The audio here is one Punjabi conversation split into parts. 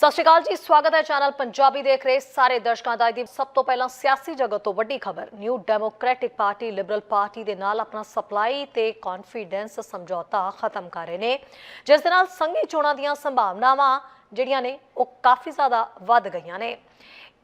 ਸਤਿ ਸ਼੍ਰੀ ਅਕਾਲ ਜੀ, ਸਵਾਗਤ ਹੈ ਚੈਨਲ ਪੰਜਾਬੀ ਦੇਖ ਰਹੇ ਸਾਰੇ ਦਰਸ਼ਕਾਂ ਦਾ। ਅੱਜ ਦੀ ਸਭ ਤੋਂ ਪਹਿਲਾਂ ਸਿਆਸੀ ਜਗਤ ਤੋਂ ਵੱਡੀ ਖਬਰ New Democratic Party Liberal Party ਦੇ ਨਾਲ ਆਪਣਾ ਸਪਲਾਈ ਤੇ ਕੌਨਫੀਡੈਂਸ ਸਮਝੌਤਾ ਖਤਮ ਕਰ ਰਹੇ ਨੇ। ਜਿਸ ਦੇ ਨਾਲ ਸੰਘੀ ਚੋਣਾਂ ਦੀਆਂ ਸੰਭਾਵਨਾਵਾਂ ਜਿਹੜੀਆਂ ਨੇ, ਉਹ ਕਾਫੀ ਜ਼ਿਆਦਾ ਵੱਧ ਗਈਆਂ ਨੇ।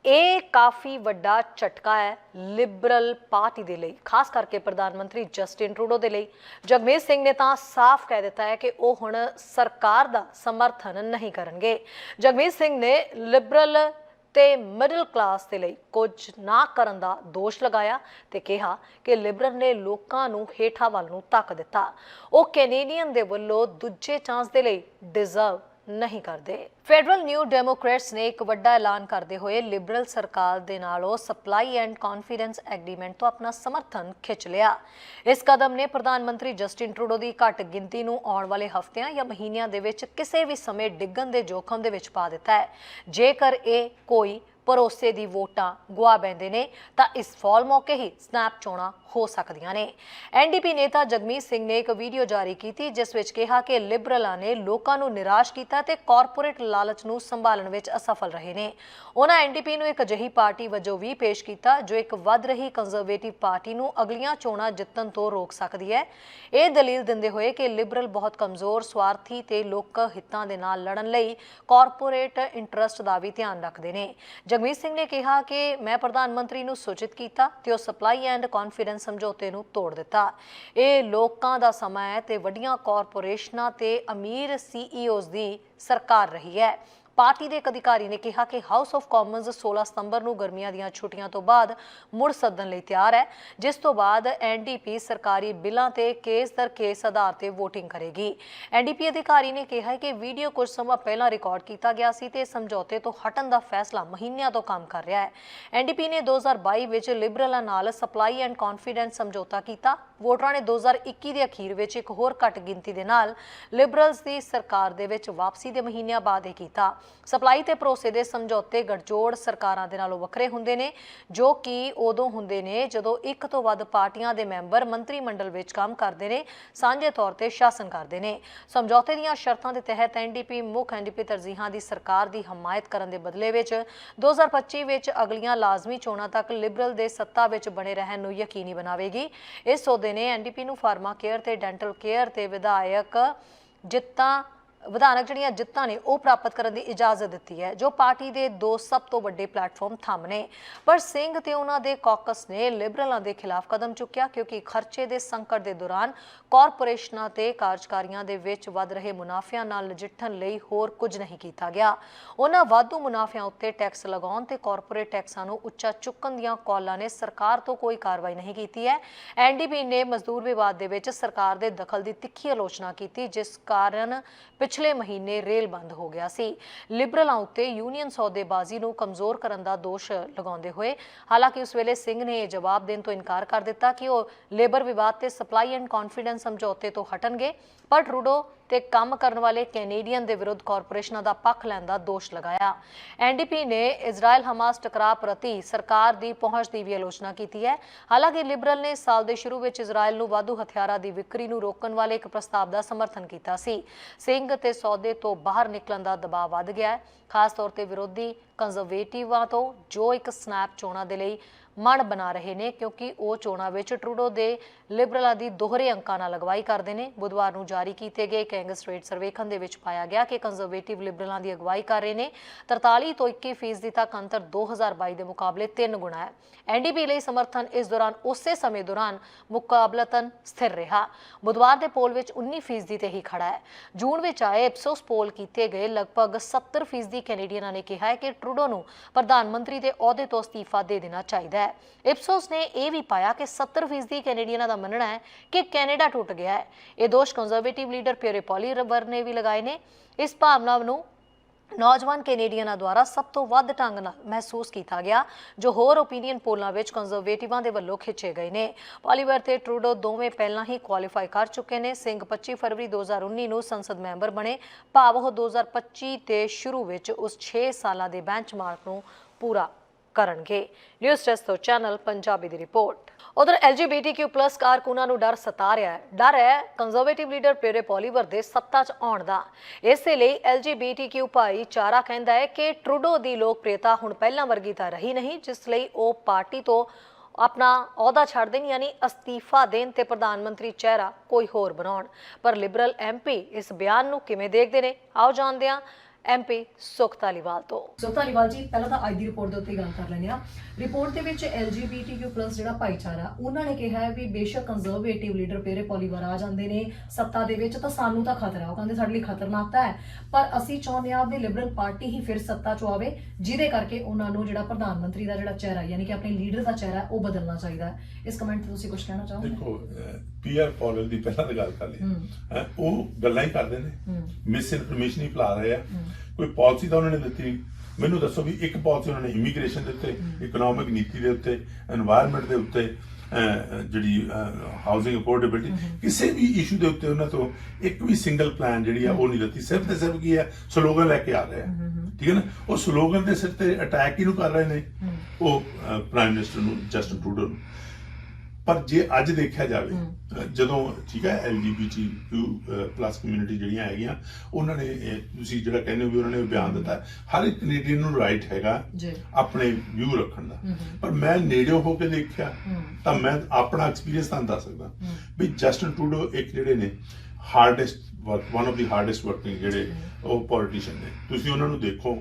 ਇਹ ਕਾਫੀ ਵੱਡਾ ਝਟਕਾ ਹੈ ਲਿਬਰਲ ਪਾਰਟੀ ਦੇ ਲਈ, ਖਾਸ ਕਰਕੇ ਪ੍ਰਧਾਨ ਮੰਤਰੀ ਜਸਟਿਨ ਟਰੂਡੋ ਦੇ ਲਈ। ਜਗਮੀਤ ਸਿੰਘ ਨੇ ਤਾਂ ਸਾਫ਼ ਕਹਿ ਦਿੱਤਾ ਹੈ ਕਿ ਉਹ ਹੁਣ ਸਰਕਾਰ ਦਾ ਸਮਰਥਨ ਨਹੀਂ ਕਰਨਗੇ। ਜਗਮੀਤ ਸਿੰਘ ਨੇ ਲਿਬਰਲ ਤੇ ਮਿਡਲ ਕਲਾਸ ਦੇ ਲਈ ਕੁਝ ਨਾ ਕਰਨ ਦਾ ਦੋਸ਼ ਲਗਾਇਆ ਤੇ ਕਿਹਾ ਕਿ ਲਿਬਰਲ ਨੇ ਲੋਕਾਂ ਨੂੰ ਹੇਠਾਂ ਵੱਲ ਨੂੰ ਧੱਕ ਦਿੱਤਾ। ਉਹ ਕੈਨੇਡੀਅਨ ਦੇ ਵੱਲੋਂ ਦੂਜੇ ਚਾਂਸ ਦੇ ਲਈ ਡਿਜ਼ਰਵ ਨਹੀਂ ਕਰਦੇ। ਫੈਡਰਲ ਨਿਊ ਡੈਮੋਕ੍ਰੇਟਸ ਨੇ ਇੱਕ ਵੱਡਾ ਐਲਾਨ ਕਰਦੇ ਹੋਏ ਲਿਬਰਲ ਸਰਕਾਰ ਦੇ ਨਾਲ ਉਹ ਸਪਲਾਈ ਐਂਡ ਕੌਨਫੀਡੈਂਸ ਐਗਰੀਮੈਂਟ ਤੋਂ ਆਪਣਾ ਸਮਰਥਨ ਖਿੱਚ ਲਿਆ। ਇਸ ਕਦਮ ਨੇ ਪ੍ਰਧਾਨ ਮੰਤਰੀ ਜਸਟਿਨ ਟਰੂਡੋ ਦੀ ਘੱਟ ਗਿਣਤੀ ਨੂੰ ਆਉਣ ਵਾਲੇ ਹਫ਼ਤਿਆਂ ਜਾਂ ਮਹੀਨਿਆਂ ਦੇ ਵਿੱਚ ਕਿਸੇ ਵੀ ਸਮੇਂ ਡਿੱਗਣ ਦੇ ਜੋਖਮ ਦੇ ਵਿੱਚ ਪਾ ਦਿੱਤਾ ਹੈ। ਜੇਕਰ ਇਹ ਕੋਈ ਭਰੋਸੇ ਦੀ ਵੋਟਾਂ ਗਵਾ ਬੈਂਦੇ ਨੇ, ਤਾਂ ਇਸ ਫਾਲ ਮੌਕੇ ਹੀ ਸਨੈਪ ਚੋਣਾਂ ਹੋ ਸਕਦੀਆਂ ਨੇ। ਐਨਡੀਪੀ ਨੇਤਾ ਜਗਮੀਤ ਸਿੰਘ ਨੇ ਇੱਕ ਵੀਡੀਓ ਜਾਰੀ ਕੀਤੀ, ਜਿਸ ਵਿੱਚ ਕਿਹਾ ਕਿ ਲਿਬਰਲਾਂ ਨੇ ਲੋਕਾਂ ਨੂੰ ਨਿਰਾਸ਼ ਕੀਤਾ ਤੇ ਕਾਰਪੋਰੇਟ ਲਾਲਚ ਨੂੰ ਸੰਭਾਲਣ ਵਿੱਚ ਅਸਫਲ ਰਹੇ ਨੇ। ਉਹਨਾਂ ਐਨਡੀਪੀ ਨੂੰ ਇੱਕ ਅਜਿਹੀ ਪਾਰਟੀ ਵਜੋਂ ਵੀ ਪੇਸ਼ ਕੀਤਾ, ਜੋ ਇੱਕ ਵੱਧ ਰਹੀ ਕੰਜ਼ਰਵੇਟਿਵ ਪਾਰਟੀ ਨੂੰ ਅਗਲੀਆਂ ਚੋਣਾਂ ਜਿੱਤਣ ਤੋਂ ਰੋਕ ਸਕਦੀ ਹੈ। ਇਹ ਦਲੀਲ ਦਿੰਦੇ ਹੋਏ ਕਿ ਲਿਬਰਲ ਬਹੁਤ ਕਮਜ਼ੋਰ, ਸਵਾਰਥੀ ਤੇ ਲੋਕ ਹਿੱਤਾਂ ਦੇ ਨਾਲ ਲੜਨ ਲਈ ਕਾਰਪੋਰੇਟ ਇੰਟਰਸਟ ਦਾ ਵੀ ਧਿਆਨ ਰੱਖਦੇ ਨੇ। ਜਗਮੀਤ ਸਿੰਘ ਨੇ ਕਿਹਾ ਕਿ ਮੈਂ ਪ੍ਰਧਾਨ ਮੰਤਰੀ ਨੂੰ ਸੂਚਿਤ ਕੀਤਾ ਤੇ ਉਹ ਸਪਲਾਈ ਐਂਡ ਕੌਨਫੀਡੈਂਸ ਸਮਝੌਤੇ ਨੂੰ ਤੋੜ ਦਿੱਤਾ। ਇਹ ਲੋਕਾਂ ਦਾ ਸਮਾਂ ਹੈ ਤੇ ਵੱਡੀਆਂ ਕਾਰਪੋਰੇਸ਼ਨਾਂ ਤੇ ਅਮੀਰ ਸੀਈਓਜ਼ ਦੀ ਸਰਕਾਰ ਰਹੀ ਹੈ। ਪਾਰਟੀ ਦੇ ਇੱਕ ਅਧਿਕਾਰੀ ਨੇ ਕਿਹਾ ਕਿ ਹਾਊਸ ਆਫ ਕਾਮਨਸ 16 ਸਤੰਬਰ ਨੂੰ ਗਰਮੀਆਂ ਦੀਆਂ ਛੁੱਟੀਆਂ ਤੋਂ ਬਾਅਦ ਮੁੜ ਸੱਦਣ ਲਈ ਤਿਆਰ ਹੈ, ਜਿਸ ਤੋਂ ਬਾਅਦ ਐਨਡੀਪੀ ਸਰਕਾਰੀ ਬਿੱਲਾਂ ਤੇ ਕੇਸ ਦਰ ਕੇਸ ਆਧਾਰ ਤੇ VOTING ਕਰੇਗੀ। ਐਨਡੀਪੀ ਅਧਿਕਾਰੀ ਨੇ ਕਿਹਾ ਕਿ ਵੀਡੀਓ ਕੁਝ ਸਮਾਂ ਪਹਿਲਾਂ ਰਿਕਾਰਡ ਕੀਤਾ ਗਿਆ ਸੀ ਤੇ ਸਮਝੌਤੇ ਤੋਂ ਹਟਣ ਦਾ ਫੈਸਲਾ ਮਹੀਨਿਆਂ ਤੋਂ ਕੰਮ ਕਰ ਰਿਹਾ ਹੈ। ਐਨਡੀਪੀ ਨੇ 2022 ਵਿੱਚ ਲਿਬਰਲਾਂ ਨਾਲ ਸਪਲਾਈ ਐਂਡ ਕੌਨਫੀਡੈਂਸ ਸਮਝੌਤਾ ਕੀਤਾ। ਵੋਟਰਾਂ ਨੇ 2021 ਦੇ ਅਖੀਰ ਵਿੱਚ ਇੱਕ ਹੋਰ ਘੱਟ ਗਿਣਤੀ ਦੇ ਨਾਲ ਲਿਬਰਲਸ ਦੀ ਸਰਕਾਰ ਦੇ ਵਿੱਚ ਵਾਪਸੀ ਦੇ ਮਹੀਨਿਆਂ ਬਾਅਦ ਇਹ ਕੀਤਾ। ਸਪਲਾਈ ਤੇ ਭਰੋਸੇ ਦੇ ਸਮਝੌਤੇ ਗਠਜੋੜ ਸਰਕਾਰਾਂ ਦੇ ਨਾਲੋਂ ਵੱਖਰੇ ਹੁੰਦੇ ਨੇ, ਜੋ ਕਿ ਉਦੋਂ ਹੁੰਦੇ ਨੇ ਜਦੋਂ ਇੱਕ ਤੋਂ ਵੱਧ ਪਾਰਟੀਆਂ ਦੇ ਮੈਂਬਰ ਮੰਤਰੀ ਮੰਡਲ ਵਿੱਚ ਕੰਮ ਕਰਦੇ ਨੇ, ਸਾਂਝੇ ਤੌਰ ਤੇ ਸ਼ਾਸਨ ਕਰਦੇ ਨੇ। ਸਮਝੌਤੇ ਦੀਆਂ ਸ਼ਰਤਾਂ ਦੇ ਤਹਿਤ ਐਨਡੀਪੀ ਮੁੱਖ ਐਨਡੀਪੀ ਤਰਜੀਹਾਂ ਦੀ ਸਰਕਾਰ ਦੀ ਹਮਾਇਤ ਕਰਨ ਦੇ ਬਦਲੇ ਵਿੱਚ 2025 ਵਿੱਚ ਅਗਲੀਆਂ ਲਾਜ਼ਮੀ ਚੋਣਾਂ ਤੱਕ ਲਿਬਰਲ ਦੇ ਸੱਤਾ ਵਿੱਚ ਬਣੇ ਰਹਿਣ ਨੂੰ ਯਕੀਨੀ ਬਣਾਵੇਗੀ। ਇਸ ਸੌਦੇ ਨੇ ਐਨਡੀਪੀ ਨੂੰ ਫਾਰਮਾ ਕੇਅਰ ਤੇ ਡੈਂਟਲ ਕੇਅਰ ਤੇ ਵਿਧਾਇਕ ਜਿੱਤਾਂ ਵਿਧਾਨਕ ਜਿਹੜੀਆਂ ਜਿੱਤਾਂ ਨੇ, ਉਹ ਪ੍ਰਾਪਤ ਕਰਨ ਦੀ ਇਜਾਜ਼ਤ ਦਿੱਤੀ ਹੈ, ਜੋ ਪਾਰਟੀ ਦੇ ਦੋ ਸਭ ਤੋਂ ਵੱਡੇ ਪਲੇਟਫਾਰਮ ਥੰਮ ਨੇ। ਪਰ ਸਿੰਘ ਤੇ ਉਹਨਾਂ ਦੇ ਕਾਕਸ ਨੇ ਲਿਬਰਲਾਂ ਦੇ ਖਿਲਾਫ ਕਦਮ ਚੁੱਕਿਆ, ਕਿਉਂਕਿ ਖਰਚੇ ਦੇ ਸੰਕਟ ਦੇ ਦੌਰਾਨ ਕਾਰਪੋਰੇਸ਼ਨਾਂ ਤੇ ਕਾਰਜਕਾਰੀਆਂ ਦੇ ਵਿੱਚ ਵੱਧ ਰਹੇ ਮੁਨਾਫਿਆਂ ਨਾਲ ਨਜਿੱਠਣ ਲਈ ਹੋਰ ਕੁਝ ਨਹੀਂ ਕੀਤਾ ਗਿਆ। ਉਹਨਾਂ ਵਾਧੂ ਮੁਨਾਫਿਆਂ ਉੱਤੇ ਟੈਕਸ ਲਗਾਉਣ ਤੇ ਕਾਰਪੋਰੇਟ ਟੈਕਸਾਂ ਨੂੰ ਉੱਚਾ ਚੁੱਕਣ ਦੀਆਂ ਕਾਲਾਂ ਨੇ ਸਰਕਾਰ ਤੋਂ ਕੋਈ ਕਾਰਵਾਈ ਨਹੀਂ ਕੀਤੀ ਹੈ। ਐਨਡੀਪੀ ਨੇ ਮਜ਼ਦੂਰ ਵਿਵਾਦ ਦੇ ਵਿੱਚ ਸਰਕਾਰ ਦੇ ਦਖਲ ਦੀ ਤਿੱਖੀ ਆਲੋਚਨਾ ਕੀਤੀ, ਜਿਸ ਕਾਰਨ ਪਿਛਲੇ ਮਹੀਨੇ ਰੇਲ ਬੰਦ ਹੋ ਗਿਆ ਸੀ। ਲਿਬਰਲਾਂ ਉੱਤੇ ਯੂਨੀਅਨ ਸੌਦੇਬਾਜ਼ੀ ਨੂੰ ਕਮਜ਼ੋਰ ਕਰਨ ਦਾ ਦੋਸ਼ ਲਗਾਉਂਦੇ ਹੋਏ ਹਾਲਾਂਕਿ ਉਸ ਵੇਲੇ ਸਿੰਘ ਨੇ ਇਹ ਜਵਾਬ ਦੇਣ ਤੋਂ ਇਨਕਾਰ ਕਰ ਦਿੱਤਾ ਕਿ ਉਹ ਲੇਬਰ ਵਿਵਾਦ ਤੇ ਸਪਲਾਈ ਐਂਡ ਕੌਨਫੀਡੈਂਸ ਸਮਝੌਤੇ ਤੋਂ ਹਟਣਗੇ, ਪਰ ਟਰੂਡੋ ਤੇ ਕੰਮ ਕਰਨ ਵਾਲੇ ਕੈਨੇਡੀਅਨ ਦੇ ਵਿਰੁੱਧ ਕਾਰਪੋਰੇਸ਼ਨਾਂ ਦਾ ਪੱਖ ਲੈਣ ਦਾ ਦੋਸ਼ ਲਗਾਇਆ। ਐਨਡੀਪੀ ਨੇ ਇਜ਼ਰਾਈਲ ਹਮਾਸ ਟਕਰਾਅ ਪ੍ਰਤੀ ਸਰਕਾਰ ਦੀ ਪਹੁੰਚ ਦੀ ਵੀ ਆਲੋਚਨਾ ਕੀਤੀ ਹੈ। ਹਾਲਾਂਕਿ ਲਿਬਰਲ ਨੇ ਸਾਲ ਦੇ ਸ਼ੁਰੂ ਵਿੱਚ ਇਜ਼ਰਾਈਲ ਨੂੰ ਵਾਧੂ ਹਥਿਆਰਾਂ ਦੀ ਵਿਕਰੀ ਨੂੰ ਰੋਕਣ ਵਾਲੇ ਇੱਕ ਪ੍ਰਸਤਾਵ ਦਾ ਸਮਰਥਨ ਕੀਤਾ ਸੀ। ਸਿੰਘ ਤੇ ਸੌਦੇ ਤੋਂ ਬਾਹਰ ਨਿਕਲਣ ਦਾ ਦਬਾਅ ਵੱਧ ਗਿਆ ਹੈ। ਖਾਸ ਤੌਰ ਤੇ ਵਿਰੋਧੀ ਕੰਜ਼ਰਵੇਟਿਵਾਂ ਤੋਂ ਜੋ ਇੱਕ ਸਨੈਪ ਚੋਣਾਂ ਦੇ ਲਈ ਮਣ ਬਣਾ ਰਹੇ ਨੇ ਕਿਉਂਕਿ ਉਹ ਚੋਣਾਂ ਵਿੱਚ ਟਰੂਡੋ ਦੇ ਲਿਬਰਲਾਂ ਦੀ ਦੋਹਰੇ ਅੰਕਾਂ ਨਾਲ ਅਗਵਾਈ ਕਰਦੇ ਨੇ। ਬੁੱਧਵਾਰ ਨੂੰ ਜਾਰੀ ਕੀਤੇ ਗਏ ਕੈਂਗਸ ਰੇਟ ਸਰਵੇਖਣ ਦੇ ਵਿੱਚ ਪਾਇਆ ਗਿਆ ਕਿ ਕੰਜ਼ਰਵੇਟਿਵ ਲਿਬਰਲਾਂ ਦੀ ਅਗਵਾਈ ਕਰ ਰਹੇ ਨੇ। 43 ਤੋਂ 21 ਫੀਸਦੀ ਤੱਕ ਅੰਤਰ 2022 ਦੇ ਮੁਕਾਬਲੇ 3 ਗੁਣਾ ਹੈ। ਐਨਡੀਪੀ ਲਈ ਸਮਰਥਨ ਇਸ ਦੌਰਾਨ ਉਸੇ ਸਮੇਂ ਦੌਰਾਨ ਮੁਕਾਬਲਤਨ ਸਥਿਰ ਰਿਹਾ। ਬੁੱਧਵਾਰ ਦੇ ਪੋਲ ਵਿੱਚ 19 ਫੀਸਦੀ ਤੇ ਹੀ ਖੜਾ ਹੈ। ਜੂਨ ਵਿੱਚ ਆਏ ਐਪਸੋਸ ਪੋਲ ਕੀਤੇ ਗਏ ਲਗਭਗ 70 ਫੀਸਦੀ ਕੈਨੇਡੀਅਨਾਂ ਨੇ ਕਿਹਾ ਹੈ ਕਿ ਟਰੂਡੋ ਨੂੰ ਪ੍ਰਧਾਨ ਮੰਤਰੀ ਦੇ ਅਹੁਦੇ ਤੋਂ ਅਸਤੀਫਾ ਦੇ ਦੇਣਾ ਚਾਹੀਦਾ ਹੈ। ਇਪਸੋਸ ਨੇ ਇਹ ਵੀ ਪਾਇਆ ਕਿ 70 ਫੀਸਦੀ ਕੈਨੇਡੀਅਨਾਂ ਦਾ ਮੰਨਣਾ ਹੈ ਕਿ ਕੈਨੇਡਾ ਟੁੱਟ ਗਿਆ ਹੈ। ਇਹ ਦੋਸ਼ ਕੰਜ਼ਰਵੇਟਿਵ ਲੀਡਰ ਪਿਅਰੇ ਪੋਲੀਰਬਰ ਨੇ ਵੀ ਲਗਾਏ ਨੇ। ਇਸ ਭਾਵਨਾ ਨੂੰ ਨੌਜਵਾਨ ਕੈਨੇਡੀਅਨਾਂ ਦੁਆਰਾ ਸਭ ਤੋਂ ਵੱਧ ਢੰਗ ਨਾਲ ਮਹਿਸੂਸ ਕੀਤਾ ਗਿਆ, ਜੋ ਹੋਰ ਓਪੀਨੀਅਨ ਪੋਲਾਂ ਵਿੱਚ ਕੰਜ਼ਰਵੇਟਿਵਾਂ ਦੇ ਵੱਲੋਂ ਖਿੱਚੇ ਗਏ ਨੇ। ਪਾਲੀਵਰ ਤੇ ਟਰੂਡੋ ਦੋਵੇਂ ਪਹਿਲਾਂ ਹੀ ਕੁਆਲੀਫਾਈ ਕਰ ਚੁੱਕੇ ਨੇ। ਸਿੰਘ 25 ਫਰਵਰੀ 2019 ਨੂੰ ਸੰਸਦ ਮੈਂਬਰ ਬਣੇ। ਭਾਵ ਉਹ 2025 ਦੇ ਸ਼ੁਰੂ ਵਿੱਚ ਉਸ 6 ਸਾਲਾਂ ਦੇ ਬੈਂਚਮਾਰਕ ਨੂੰ ਪੂਰਾ ਕਰਨਗੇ। ਨਿਊਜ਼ ਡੈਸਕ ਤੋਂ ਚੈਨਲ ਪੰਜਾਬੀ ਦੀ ਰਿਪੋਰਟ ਉਧਰ LGBTQ+ ਕਾਰਕੁਨਾਂ ਨੂੰ ਡਰ ਸਤਾ ਰਿਹਾ ਹੈ। ਡਰ ਹੈ ਕੰਜ਼ਰਵੇਟਿਵ ਲੀਡਰ ਪੀਰੇ ਪੋਲੀਵਰ ਦੇ ਸੱਤਾ 'ਚ ਆਉਣ ਦਾ। ਇਸੇ ਲਈ LGBTQ ਭਾਈਚਾਰਾ ਕਹਿੰਦਾ ਹੈ ਕਿ ਟਰੂਡੋ ਦੀ ਲੋਕਪ੍ਰਿਯਤਾ ਹੁਣ ਪਹਿਲਾਂ ਵਰਗੀ ਤਾਂ ਰਹੀ ਨਹੀਂ, ਜਿਸ ਲਈ ਉਹ ਪਾਰਟੀ ਤੋਂ ਆਪਣਾ ਅਹੁਦਾ ਛੱਡ ਦੇਣ, ਯਾਨੀ ਅਸਤੀਫਾ ਦੇਣ ਤੇ ਪ੍ਰਧਾਨ ਮੰਤਰੀ ਚਿਹਰਾ ਕੋਈ ਹੋਰ ਬਣਾਉਣ। ਪਰ ਲਿਬਰਲ ਐਮਪੀ ਇਸ ਬਿਆਨ ਨੂੰ ਕਿਵੇਂ ਦੇਖਦੇ ਨੇ? ਆਓ ਜਾਣਦੇ ਹਾਂ ਐਮਪੀ ਸੁਖ ਧਾਲੀਵਾਲ ਤੋਂ। ਸੁਖ ਧਾਲੀਵਾਲ ਜੀ ਪਹਿਲਾਂ ਤਾਂ ਅੱਜ ਦੀ ਰਿਪੋਰਟ ਦੇ ਉੱਤੇ ਗੱਲ ਕਰ ਲੈਂਦੇ ਆ ਰਿਪੋਰਟ ਦੇ ਵਿੱਚ LGBTQ+ ਜਿਹੜਾ ਭਾਈਚਾਰਾ ਉਹਨਾਂ ਨੇ ਕਿਹਾ ਹੈ ਵੀ ਬੇਸ਼ੱਕ ਕੰਜ਼ਰਵੇਟਿਵ ਲੀਡਰ ਪੇਰੇ ਪੋਲੀਵਾਰ ਆ ਜਾਂਦੇ ਨੇ ਸੱਤਾ ਦੇ ਵਿੱਚ ਤਾਂ ਸਾਨੂੰ ਤਾਂ ਖਤਰਾ ਉਹ ਕਹਿੰਦੇ ਸਾਡੇ ਲਈ ਖਤਰਨਾਕ ਤਾਂ ਹੈ। ਪਰ ਅਸੀਂ ਚਾਹੁੰਦੇ ਆ ਵੀ ਲਿਬਰਲ ਪਾਰਟੀ ਹੀ ਫਿਰ ਸੱਤਾ 'ਚ ਆਵੇ ਜਿਹਦੇ ਕਰਕੇ ਉਹਨਾਂ ਨੂੰ ਜਿਹੜਾ ਪ੍ਰਧਾਨ ਮੰਤਰੀ ਦਾ ਜਿਹੜਾ ਚਿਹਰਾ ਯਾਨੀ ਕਿ ਆਪਣੇ ਲੀਡਰ ਦਾ ਚਿਹਰਾ ਉਹ ਬਦਲਣਾ ਚਾਹੀਦਾ ਹੈ। ਇਸ ਕਮੈਂਟ ਤੇ ਤੁਸੀਂ ਕੁਝ ਕਹਿਣਾ ਚਾਹੋਗੇ? ਦੇਖੋ ਪੀਅਰ ਪੋਲਰ ਦੀ ਪਹਿਲਾਂ ਗੱਲ ਕਰ ਲਈ। ਉਹ ਗੱਲਾਂ ਹੀ ਕਰਦੇ ਨੇ। ਮਿਸ ਇਨਫੋਰਮੇਸ਼ਨ ਹੀ ਫਲਾ ਰਹੇ ਆ। ਕੋਈ ਪਾਲਿਸੀ ਤਾਂ ਉਹਨਾਂ ਨੇ ਦਿੱਤੀ ਮੈਨੂੰ ਦੱਸੋ ਵੀ ਇੱਕ ਪਾਲਿਸੀ ਉਹਨਾਂ ਨੇ ਇਮੀਗ੍ਰੇਸ਼ਨ ਦੇ ਉੱਤੇ ਇਕਨੋਮਿਕ ਨੀਤੀ ਦੇ ਉੱਤੇ এনवायरमेंट ਦੇ ਉੱਤੇ ਜਿਹੜੀ ਹਾਊਸਿੰਗ ਅਫੋਰਡੇਬਿਲਟੀ ਕਿਸੇ ਵੀ ਇਸ਼ੂ ਦੇ ਉੱਤੇ ਉਹਨਾਂ ਤੋਂ ਇੱਕ ਵੀ ਸਿੰਗਲ ਪਲਾਨ ਜਿਹੜੀ ਆ ਉਹ ਨਹੀਂ ਦਿੱਤੀ। ਸਿਰਫ ਤੇ ਸਿਰਫ ਕੀ ਹੈ ਸਲੋਗਨ ਲੈ ਕੇ ਆ ਰਹੇ ਆ। ਠੀਕ ਹੈ ਨਾ? ਉਹ ਸਲੋਗਨ ਦੇ ਸਿਰ ਤੇ ਅਟੈਕ ਹੀ ਨੂੰ ਕਰ ਰਹੇ ਨੇ? ਉਹ ਪ੍ਰਾਈਮ ਮਿਨਿਸਟਰ ਨੂੰ ਜਸਟਨ ਟਰੂਡੋ ਨੂੰ। ਪਰ ਜੇ ਅੱਜ ਦੇਖਿਆ ਜਾਵੇ ਜਦੋਂ ਠੀਕ ਹੈ ਐਲਜੀਬੀਟੀ ਪਲੱਸ ਕਮਿਊਨਿਟੀ ਜਿਹੜੀਆਂ ਹੈਗੀਆਂ ਉਹਨਾਂ ਨੇ ਤੁਸੀਂ ਜਿਹੜਾ ਕਹਿੰਦੇ ਹੋ ਵੀ ਉਹਨਾਂ ਨੇ ਬਿਆਨ ਦਿੱਤਾ ਹਰ ਇੱਕ ਕੈਨੇਡੀਅਨ ਨੂੰ ਰਾਈਟ ਹੈਗਾ ਆਪਣੇ ਵਿਊ ਰੱਖਣ ਦਾ। ਪਰ ਮੈਂ ਨੇੜਿਓਂ ਹੋ ਕੇ ਦੇਖਿਆ ਤਾਂ ਮੈਂ ਆਪਣਾ ਐਕਸਪੀਰੀਅੰਸ ਤੁਹਾਨੂੰ ਦੱਸ ਸਕਦਾ। ਵੀ ਜਸਟਨ ਟਰੂਡੋ ਇੱਕ ਜਿਹੜੇ ਨੇ hardest work one of the hardest working ਜਿਹੜੇ ਉਹ ਪੋਲੀਟੀਸ਼ੀਅਨ ਨੇ। ਤੁਸੀਂ ਉਹਨਾਂ ਨੂੰ ਦੇਖੋ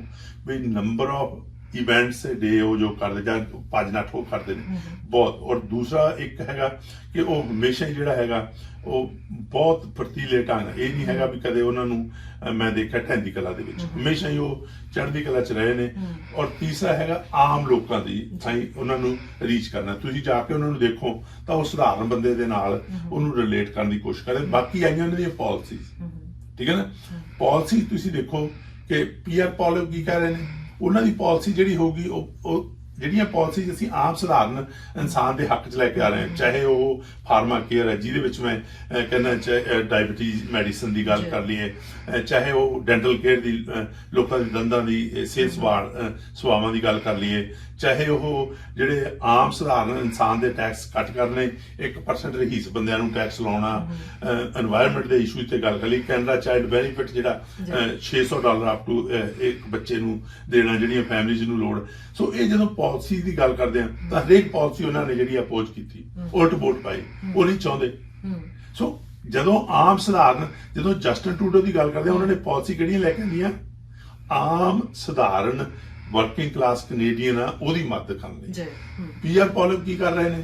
ਵੀ ਨੰਬਰ ਆਫ ਇਵੈਂਟਸ ਡੇ ਉਹ ਜੋ ਕਰਦੇ ਜਾਂ ਭੱਜ ਨੱਠ ਉਹ ਕਰਦੇ ਨੇ। ਬਹੁਤ। ਔਰ ਦੂਸਰਾ ਇੱਕ ਹੈਗਾ ਕਿ ਉਹ ਹਮੇਸ਼ਾ ਹੀ ਜਿਹੜਾ ਹੈਗਾ ਉਹ ਬਹੁਤ ਫਰਤੀਲੇ ਢੰਗ ਇਹ ਨਹੀਂ ਹੈਗਾ ਵੀ ਕਦੇ ਉਹਨਾਂ ਨੂੰ ਮੈਂ ਦੇਖਿਆ ਢਹਿੰਦੀ ਕਲਾ ਦੇ ਵਿੱਚ। ਹਮੇਸ਼ਾ ਹੀ ਉਹ ਚੜ੍ਹਦੀ ਕਲਾ 'ਚ ਰਹੇ ਨੇ। ਔਰ ਤੀਸਰਾ ਹੈਗਾ ਆਮ ਲੋਕਾਂ ਦੀ ਥਾਈ ਉਹਨਾਂ ਨੂੰ ਰੀਚ ਕਰਨਾ। ਤੁਸੀਂ ਜਾ ਕੇ ਉਹਨਾਂ ਨੂੰ ਦੇਖੋ ਤਾਂ ਉਹ ਸਧਾਰਨ ਬੰਦੇ ਦੇ ਨਾਲ ਉਹਨੂੰ ਰਿਲੇਟ ਕਰਨ ਦੀ ਕੋਸ਼ਿਸ਼ ਕਰਦੇ ਬਾਕੀ ਆਈਆਂ ਉਹਨਾਂ ਦੀਆਂ ਪਾਲਿਸੀਜ਼ ਠੀਕ ਹੈ ਨਾ? ਪਾਲਿਸੀ ਤੁਸੀਂ ਦੇਖੋ ਕਿ ਪੀਆਰ ਪੋਲਿਓ ਕੀ ਕਹਿ ਰਹੇ ਨੇ? ਉਹਨਾਂ ਦੀ ਪਾਲਿਸੀ ਜਿਹੜੀ ਹੋਊਗੀ ਉਹ ਉਹ ਜਿਹੜੀਆਂ ਪਾਲਿਸੀਜ਼ ਅਸੀਂ ਆਮ ਸਧਾਰਨ ਇਨਸਾਨ ਦੇ ਹੱਕ 'ਚ ਲੈ ਕੇ ਆ ਰਹੇ ਹਾਂ ਚਾਹੇ ਉਹ ਫਾਰਮਾ ਕੇਅਰ ਹੈ ਜਿਹਦੇ ਵਿੱਚ ਮੈਂ ਕਹਿੰਦਾ ਚਾਹੇ ਡਾਇਬੀਟੀਜ਼ ਮੈਡੀਸਨ ਦੀ ਗੱਲ। ਕਰ ਲਈਏ ਚਾਹੇ ਉਹ ਡੈਂਟਲ ਕੇਅਰ ਦੀ ਲੋਕਾਂ ਦੀ ਦੰਦਾਂ ਦੀ ਸਿਹਤ ਅਹ, ਸੇਵਾਵਾਂ ਦੀ ਗੱਲ ਕਰ ਲਈਏ ਚਾਹੇ ਉਹ ਜਿਹੜੇ ਆਮ ਸਧਾਰਨ ਇਨਸਾਨ ਦੇ ਟੈਕਸ ਕੱਟ ਕਰਨੇ 1% ਰਹੀਸ ਬੰਦਿਆਂ ਨੂੰ ਟੈਕਸ ਲਾਉਣਾ এনवायरमेंट ਦੇ ਇਸ਼ੂ ਤੇ ਗੱਲ ਕਰੀ ਕੈਨੇਡਾ ਚਾਈਲਡ ਬੈਨੀਫਿਟ ਜਿਹੜਾ 600 ਡਾਲਰ ਅਪ ਟੂ ਇੱਕ ਬੱਚੇ ਨੂੰ ਦੇਣਾ ਜਿਹੜੀਆਂ ਫੈਮਿਲੀਜ਼ ਨੂੰ ਲੋੜ। ਸੋ ਇਹ ਜਦੋਂ ਪਾਲਿਸੀ ਦੀ ਗੱਲ ਕਰਦੇ ਆ ਤਾਂ ਹਰੇਕ ਪਾਲਿਸੀ ਉਹਨਾਂ ਨੇ ਜਿਹੜੀ ਅਪੋਜ ਕੀਤੀ। ਉਲਟ ਵੋਟ ਪਾਈ। ਉਹ ਨਹੀਂ ਚਾਹੁੰਦੇ। ਸੋ ਜਦੋਂ ਆਮ ਸਧਾਰਨ ਜਦੋਂ ਜਸਟਨ ਟੂਡੋ ਦੀ ਗੱਲ ਕਰਦੇ ਆ ਉਹਨਾਂ ਨੇ ਪਾਲਿਸੀ ਕਿਹੜੀਆਂ ਲੈ ਕੇ ਆਂਦੀਆਂ? ਆਮ ਸਧਾਰਨ ਵਰਕਿੰਗ ਕਲਾਸ ਕੈਨੇਡੀਅਨ ਆ ਉਹਦੀ ਮਦਦ ਕਰਨ। ਲਈ ਜੀ ਪੀਆਰ ਪੋਲਿਸ ਕੀ ਕਰ ਰਹੇ ਨੇ?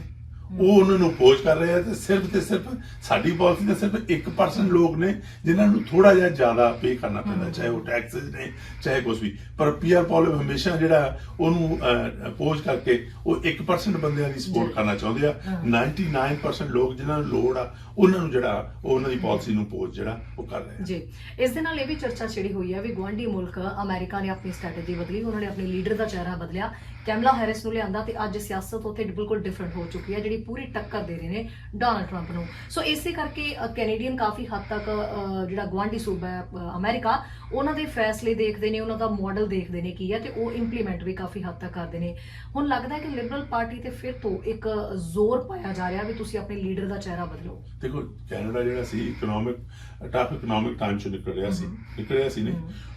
ਉਹ ਉਹਨਾਂ ਨੂੰ ਅਪੋਜ਼ ਕਰ ਰਹੇ ਆ ਤੇ ਸਿਰਫ ਤੇ ਸਿਰਫ ਸਾਡੀ ਪਾਲਿਸੀ ਦਾ ਸਿਰਫ 1% ਲੋਕ ਨੇ ਜਿਨ੍ਹਾਂ ਨੂੰ ਥੋੜਾ ਜਿਹਾ ਜ਼ਿਆਦਾ ਪੇ ਕਰਨਾ ਪੈਂਦਾ ਚਾਹੇ ਉਹ ਟੈਕਸਸ ਨੇ ਚਾਹੇ ਕੁਝ ਵੀ। ਪਰ ਪੀਆਰ ਪੋਲਿਸ ਹਮੇਸ਼ਾ ਜਿਹੜਾ ਉਹਨੂੰ ਅਪੋਜ਼ ਕਰਕੇ ਉਹ 1% ਬੰਦਿਆਂ ਦੀ ਸਪੋਰਟ। ਕਰਨਾ ਚਾਹੁੰਦੇ ਆ। 99% ਲੋਕ ਜਿਨ੍ਹਾਂ ਨੂੰ ਲੋੜ ਆ ਉਹਨਾਂ ਨੂੰ ਜਿਹੜਾ ਉਹ ਉਹਨਾਂ ਦੀ ਪਾਲਿਸੀ ਨੂੰ ਅਪੋਜ਼ ਜਿਹੜਾ ਉਹ ਕਰ ਰਹੇ ਆ। ਜੀ। ਇਸ ਦੇ ਨਾਲ ਇਹ ਵੀ ਚਰਚਾ ਛਿੜੀ ਹੋਈ ਹੈ ਵੀ ਗਵਾਂਢੀ ਮੁਲਕ ਅਮਰੀਕਾ ਨੇ ਆਪਣੀ ਸਟ੍ਰੈਟਜੀ ਬਦਲੀ ਉਹਨਾਂ ਨੇ ਆਪਣੇ ਲੀਡਰ ਦਾ ਚਿਹਰਾ ਬਦਲਿਆ। ਕੈਮਲਾ ਹੈਰਿਸ ਨੂੰ ਲਿਆਂਦਾ ਤੇ ਅੱਜ ਸਿਆਸਤ ਉੱਥੇ ਬਿਲਕੁਲ ਡਿਫਰੈਂਟ ਹੋ ਚੁੱਕੀ ਹੈ ਜਿਹੜੀ ਪੂਰੀ ਟੱਕਰ ਦੇ ਰਹੇ ਨੇ ਡੋਨਾਲਡ ਟਰੰਪ ਨੂੰ। ਸੋ ਇਸੇ ਕਰਕੇ ਕੈਨੇਡੀਅਨ ਕਾਫੀ ਹੱਦ ਤੱਕ ਅ, ਜਿਹੜਾ ਗਵਾਂਢੀ ਸੂਬਾ ਹੈ ਅ, ਅਮਰੀਕਾ ਉਹਨਾਂ ਦੇ ਫੈਸਲੇ ਦੇਖਦੇ ਨੇ ਉਹਨਾਂ ਦਾ ਮਾਡਲ ਦੇਖਦੇ ਨੇ ਕੀ ਹੈ ਤੇ ਉਹ ਇੰਪਲੀਮੈਂਟ ਵੀ ਕਾਫੀ ਹੱਦ ਤੱਕ ਕਰਦੇ ਨੇ। ਹੁਣ ਲੱਗਦਾ ਹੈ ਕਿ ਲਿਬਰਲ ਪਾਰਟੀ ਤੇ ਫਿਰ ਤੋਂ ਇੱਕ ਜ਼ੋਰ ਪਾਇਆ ਜਾ ਰਿਹਾ ਵੀ ਤੁਸੀਂ ਆਪਣੇ ਲੀਡਰ ਦਾ ਚਿਹਰਾ ਬਦਲੋ। ਦੇਖੋ ਕੈਨੇਡਾ ਜਿਹੜਾ ਸੀ ਇਕਨੋਮਿਕ ਟਫ ਇਕਨੋਮਿਕ ਟਾਈਮ ਚੋਂ ਨਿਕਲ ਰਿਹਾ ਸੀ। ਨਿਕਲ ਰਿਹਾ ਸੀ ਨੇ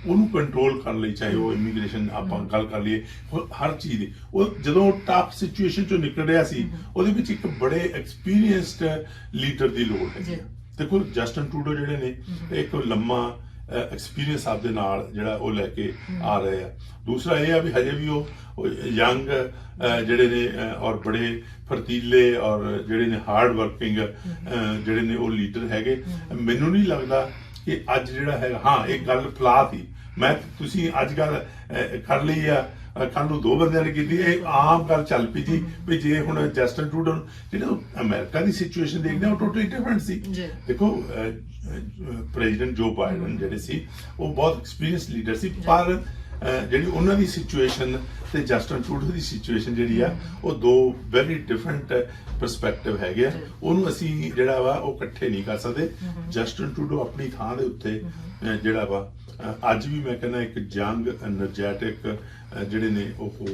ਉਹਨੂੰ ਕੰਟਰੋਲ ਕਰਨ ਲਈ ਚਾਹੇ ਉਹ ਇਮੀਗ੍ਰੇਸ਼ਨ ਆਪਾਂ ਗੱਲ ਕਰ ਲਈਏ ਹਰ ਚੀਜ਼ ਦੀ। ਉਹ ਜਦੋਂ ਟਫ ਸਿਚੁਏਸ਼ਨ ਚੋਂ ਨਿਕਲ ਰਿਹਾ ਸੀ ਉਹਦੇ ਵਿੱਚ ਇੱਕ ਬੜੇ ਐਕਸਪੀਰੀਅੰਸਡ ਲੀਡਰ ਦੀ ਲੋੜ ਹੈ। ਦੇਖੋ ਜਸਟਨ ਟਰੂਡੋ ਜਿਹੜੇ ਨੇ ਇੱਕ ਲੰਮਾ ਐਕਸਪੀਰੀਅੰਸ ਆਪਦੇ ਨਾਲ ਜਿਹੜਾ ਉਹ ਲੈ ਕੇ ਆ ਰਹੇ ਆ। ਦੂਸਰਾ ਇਹ ਆ ਵੀ ਹਜੇ ਵੀ ਉਹ ਯੰਗ ਜਿਹੜੇ ਨੇ ਔਰ ਬੜੇ ਫਰਤੀਲੇ ਔਰ ਜਿਹੜੇ ਨੇ ਹਾਰਡ ਵਰਕਿੰਗ ਜਿਹੜੇ ਨੇ ਉਹ ਲੀਡਰ ਹੈਗੇ। ਮੈਨੂੰ ਨਹੀਂ ਲੱਗਦਾ ਕਿ ਅੱਜ ਜਿਹੜਾ ਹੈਗਾ, ਹਾਂ, ਇਹ ਗੱਲ ਫਲਾ ਸੀ ਮੈਂ, ਤੁਸੀਂ ਅੱਜ ਗੱਲ ਕਰ ਲਈ ਆ। ਕੱਲ ਨੂੰ ਦੋ ਬੰਦਿਆਂ ਨੇ ਕੀਤੀ ਇਹ ਆਮ ਗੱਲ ਚੱਲ ਪਈ ਸੀ ਵੀ ਜੇ ਹੁਣ ਜਸਟਨ ਟਰੂਡਨ ਜਿਹੜਾ ਅਮਰੀਕਾ ਦੀ ਸਿਚੁਏਸ਼ਨ ਦੇਖਦੇ ਉਹ ਟੋਟਲੀ ਡਿਫਰੈਂਟ ਸੀ। ਦੇਖੋ ਪ੍ਰੈਜ਼ੀਡੈਂਟ ਜੋ ਬਾਈਡਨ ਜਿਹੜੇ ਸੀ ਉਹ ਬਹੁਤ ਐਕਸਪੀਰੀਅੰਸ ਲੀਡਰ ਸੀ ਪਰ ਜਿਹੜੀ ਉਹਨਾਂ ਦੀ ਸਿਚੁਏਸ਼ਨ ਤੇ ਜਸਟਨ ਟਰੂਡੋ ਦੀ ਸਿਚੁਏਸ਼ਨ ਜਿਹੜੀ ਆ ਉਹ ਦੋ ਵੈਰੀ ਡਿਫਰੈਂਟ ਪਰਸਪੈਕਟਿਵ ਹੈਗੇ ਆ। ਉਹਨੂੰ ਅਸੀਂ ਜਿਹੜਾ ਵਾ ਉਹ ਇਕੱਠੇ ਨਹੀਂ ਕਰ ਸਕਦੇ। ਜਸਟਨ ਟੂਡੋ ਆਪਣੀ ਥਾਂ ਦੇ ਉੱਤੇ ਜਿਹੜਾ ਵਾ ਅੱਜ ਵੀ ਮੈਂ ਕਹਿੰਦਾ ਇੱਕ ਜੰਗ ਐਨਰਜੈਟਿਕ ਜਿਹੜੇ ਨੇ ਉਹ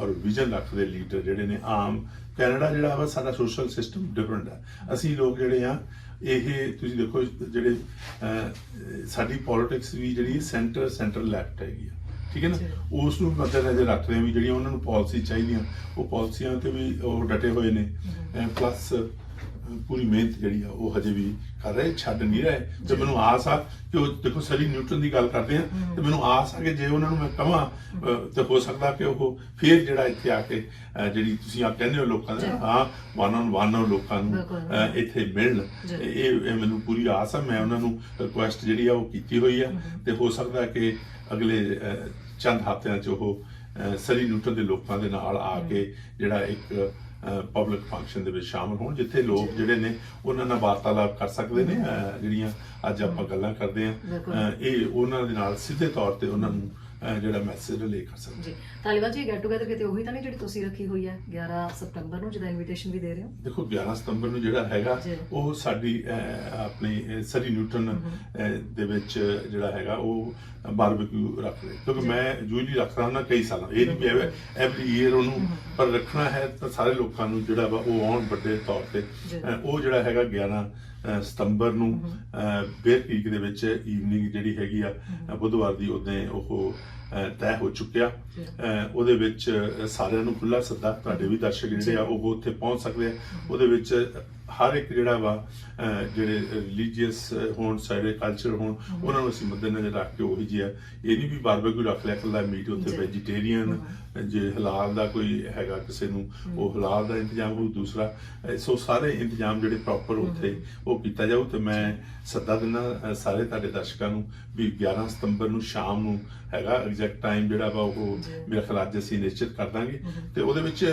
ਔਰ ਵਿਜ਼ਨ ਰੱਖਦੇ ਲੀਡਰ ਜਿਹੜੇ ਨੇ ਆਮ ਕੈਨੇਡਾ ਜਿਹੜਾ ਵਾ ਸਾਡਾ ਸੋਸ਼ਲ ਸਿਸਟਮ ਡਿਫਰੈਂਟ ਹੈ ਅਸੀਂ ਲੋਕ ਜਿਹੜੇ ਆ ਇਹ ਤੁਸੀਂ ਦੇਖੋ ਜਿਹੜੇ ਸਾਡੀ ਪੋਲਿਟਿਕਸ ਵੀ ਜਿਹੜੀ ਸੈਂਟਰ ਸੈਂਟਰ ਲੈਫਟ ਹੈਗੀ ਆ। ਠੀਕ ਹੈ ਨਾ। ਉਸ ਨੂੰ ਮੱਦੇ ਨਜ਼ਰ ਰੱਖਦੇ ਆ ਵੀ ਜਿਹੜੀਆਂ ਉਹਨਾਂ ਨੂੰ ਪਾਲਿਸੀ ਚਾਹੀਦੀਆਂ ਉਹ ਪਾਲਿਸੀਆਂ ਤੇ ਵੀ ਉਹ ਡਟੇ ਹੋਏ ਨੇ। ਪਲੱਸ ਪੂਰੀ ਮਿਹਨਤ ਜਿਹੜੀ ਆ ਉਹ ਹਜੇ ਵੀ ਕਰ ਰਹੇ ਛੱਡ ਨਹੀਂ ਰਹੇ। ਤੇ ਮੈਨੂੰ ਆਸ ਆ ਕਿ ਉਹ ਦੇਖੋ ਸਰੀ ਨਿਊਟਨ ਦੀ ਗੱਲ ਕਰਦੇ ਆ ਤੇ ਮੈਨੂੰ ਆਸ ਆ ਕਿ ਜੇ ਉਹਨਾਂ ਨੂੰ ਮੈਂ ਕਹਾਂ ਤੇ ਹੋ ਸਕਦਾ ਕਿ ਉਹ ਫੇਰ ਜਿਹੜਾ ਇੱਥੇ ਆ ਕੇ ਜਿਹੜੀ ਤੁਸੀਂ ਆ ਕਹਿੰਦੇ ਹੋ ਲੋਕਾਂ ਦੇ ਹਾਂ ਵਨ ਔਨ ਵਨ ਲੋਕਾਂ ਨੂੰ ਇੱਥੇ ਮਿਲਣ। ਇਹ ਮੈਨੂੰ ਪੂਰੀ ਆਸ ਆ ਮੈਂ ਉਹਨਾਂ ਨੂੰ ਰਿਕੁਐਸਟ ਜਿਹੜੀ ਆ ਉਹ ਕੀਤੀ ਹੋਈ ਆ। ਤੇ ਹੋ ਸਕਦਾ ਕਿ ਅਗਲੇ ਚੰਦ ਹਫ਼ਤਿਆਂ 'ਚ ਉਹ ਸਰੀ ਨਿਊਟਨ ਦੇ ਲੋਕਾਂ ਦੇ ਨਾਲ ਆ ਕੇ ਜਿਹੜਾ ਇੱਕ ਪਬਲਿਕ ਫੰਕਸ਼ਨ ਦੇ ਵਿੱਚ ਸ਼ਾਮਲ ਹੋਣ ਜਿੱਥੇ ਲੋਕ ਜਿਹੜੇ ਨੇ ਉਹਨਾਂ ਨਾਲ ਵਾਰਤਾਲਾਪ ਕਰ ਸਕਦੇ ਨੇ ਜਿਹੜੀਆਂ ਅੱਜ ਆਪਾਂ ਗੱਲਾਂ ਕਰਦੇ ਆ। ਇਹ ਉਹਨਾਂ ਦੇ ਨਾਲ ਸਿੱਧੇ ਤੌਰ ਤੇ ਉਹਨਾਂ ਨੂੰ ਅਹ, ਜਿਹੜਾ ਮੈਸੇਜ ਰਿਲੇ ਕਰ ਸਕਦੇ। ਜੀ। ਤਾਲੀਬਾਨ ਜੀ ਗੈਟ ਟੂਗੇਦਰ ਕਿਤੇ ਉਹੀ ਤਾਂ ਨਹੀਂ ਜਿਹੜੀ ਤੁਸੀਂ ਰੱਖੀ ਹੋਈ ਹੈ 11 ਸਤੰਬਰ ਨੂੰ ਜਿਹਦਾ ਇਨਵੀਟੇਸ਼ਨ ਵੀ ਦੇ ਰਹੇ ਹੋ? ਦੇਖੋ 11 ਸਤੰਬਰ ਨੂੰ ਜਿਹੜਾ ਹੈਗਾ ਜੀ। ਉਹ ਸਾਡੀ ਅਹ, ਆਪਣੀ ਅਹ, ਸਰੀ ਨਿਊਟਨ ਅਹ, ਦੇ ਵਿੱਚ ਜਿਹੜਾ ਹੈਗਾ ਉਹ ਬਾਰਬੀਕਿਊ ਰੱਖ ਰਹੇ। ਕਿਉਂਕਿ ਮੈਂ ਯੂਜੂਲੀ ਰੱਖਦਾ ਹੁੰਦਾ ਕਈ ਸਾਲਾਂ। ਇਹ ਨਹੀਂ ਵੀ ਐਵਰੀ ਈਅਰ ਉਹਨੂੰ ਪਰ ਰੱਖਣਾ ਹੈ ਤਾਂ ਸਾਰੇ ਲੋਕਾਂ ਨੂੰ ਜਿਹੜਾ ਵਾ ਉਹ ਆਉਣ ਵੱਡੇ ਤੌਰ ਤੇ। ਜੀ। ਅਹ, ਉਹ ਜਿਹੜਾ ਹੈਗਾ 11 ਅਹ, ਸਤੰਬਰ ਨੂੰ ਬੇਰ ਕ੍ਰੀਕ ਦੇ ਵਿੱਚ ਈਵਨਿੰਗ ਜਿਹੜੀ ਹੈਗੀ ਆ ਬੁੱਧਵਾਰ ਦੀ ਉਦੋਂ ਉਹ ਤੈਅ ਹੋ ਚੁੱਕਿਆ। ਉਹਦੇ ਵਿੱਚ ਸਾਰਿਆਂ ਨੂੰ ਖੁੱਲਾ ਸੱਦਾ ਤੁਹਾਡੇ ਵੀ ਦਰਸ਼ਕ ਜਿਹੜੇ ਆ ਉਹ ਉੱਥੇ ਪਹੁੰਚ ਸਕਦੇ ਆ। ਉਹਦੇ ਵਿੱਚ ਹਰ ਇੱਕ ਜਿਹੜਾ ਵਾ ਜਿਹੜੇ ਰਿਲੀਜੀਅਸ ਹੋਣ ਸਾਡੇ ਕਲਚਰ ਹੋਣ ਉਹਨਾਂ ਨੂੰ ਅਸੀਂ ਮੱਦੇਨਜ਼ਰ ਰੱਖ ਕੇ ਉਹੀ ਜਿਹਾ ਇਹ ਨਹੀਂ ਵੀ ਬਾਰਬੀਕਿਊ ਰੱਖ ਲਿਆ ਇਕੱਲਾ ਮੀਟ ਉੱਤੇ। ਵੈਜੀਟੇਰੀਅਨ ਜੇ ਹਲਾਲ ਦਾ ਕੋਈ ਹੈਗਾ ਕਿਸੇ ਨੂੰ ਉਹ ਹਲਾਲ ਦਾ ਇੰਤਜ਼ਾਮ ਹੋਊ ਦੂਸਰਾ ਸੋ ਸਾਰੇ ਇੰਤਜ਼ਾਮ ਜਿਹੜੇ ਪ੍ਰੋਪਰ ਉੱਥੇ ਉਹ ਕੀਤਾ ਜਾਊ ਤੇ ਮੈਂ ਸੱਦਾ ਦਿੰਦਾ ਸਾਰੇ ਤੁਹਾਡੇ ਦਰਸ਼ਕਾਂ ਨੂੰ ਵੀ 11 ਸਤੰਬਰ ਨੂੰ ਸ਼ਾਮ ਨੂੰ ਹੈਗਾ ਐਗਜ਼ੈਕਟ ਟਾਈਮ ਜਿਹੜਾ ਵਾ ਉਹ। ਮੇਰਾ ਖਿਆਲ ਅੱਜ ਅਸੀਂ ਨਿਸ਼ਚਿਤ ਕਰ ਦਾਂਗੇ। ਤੇ ਉਹਦੇ ਵਿੱਚ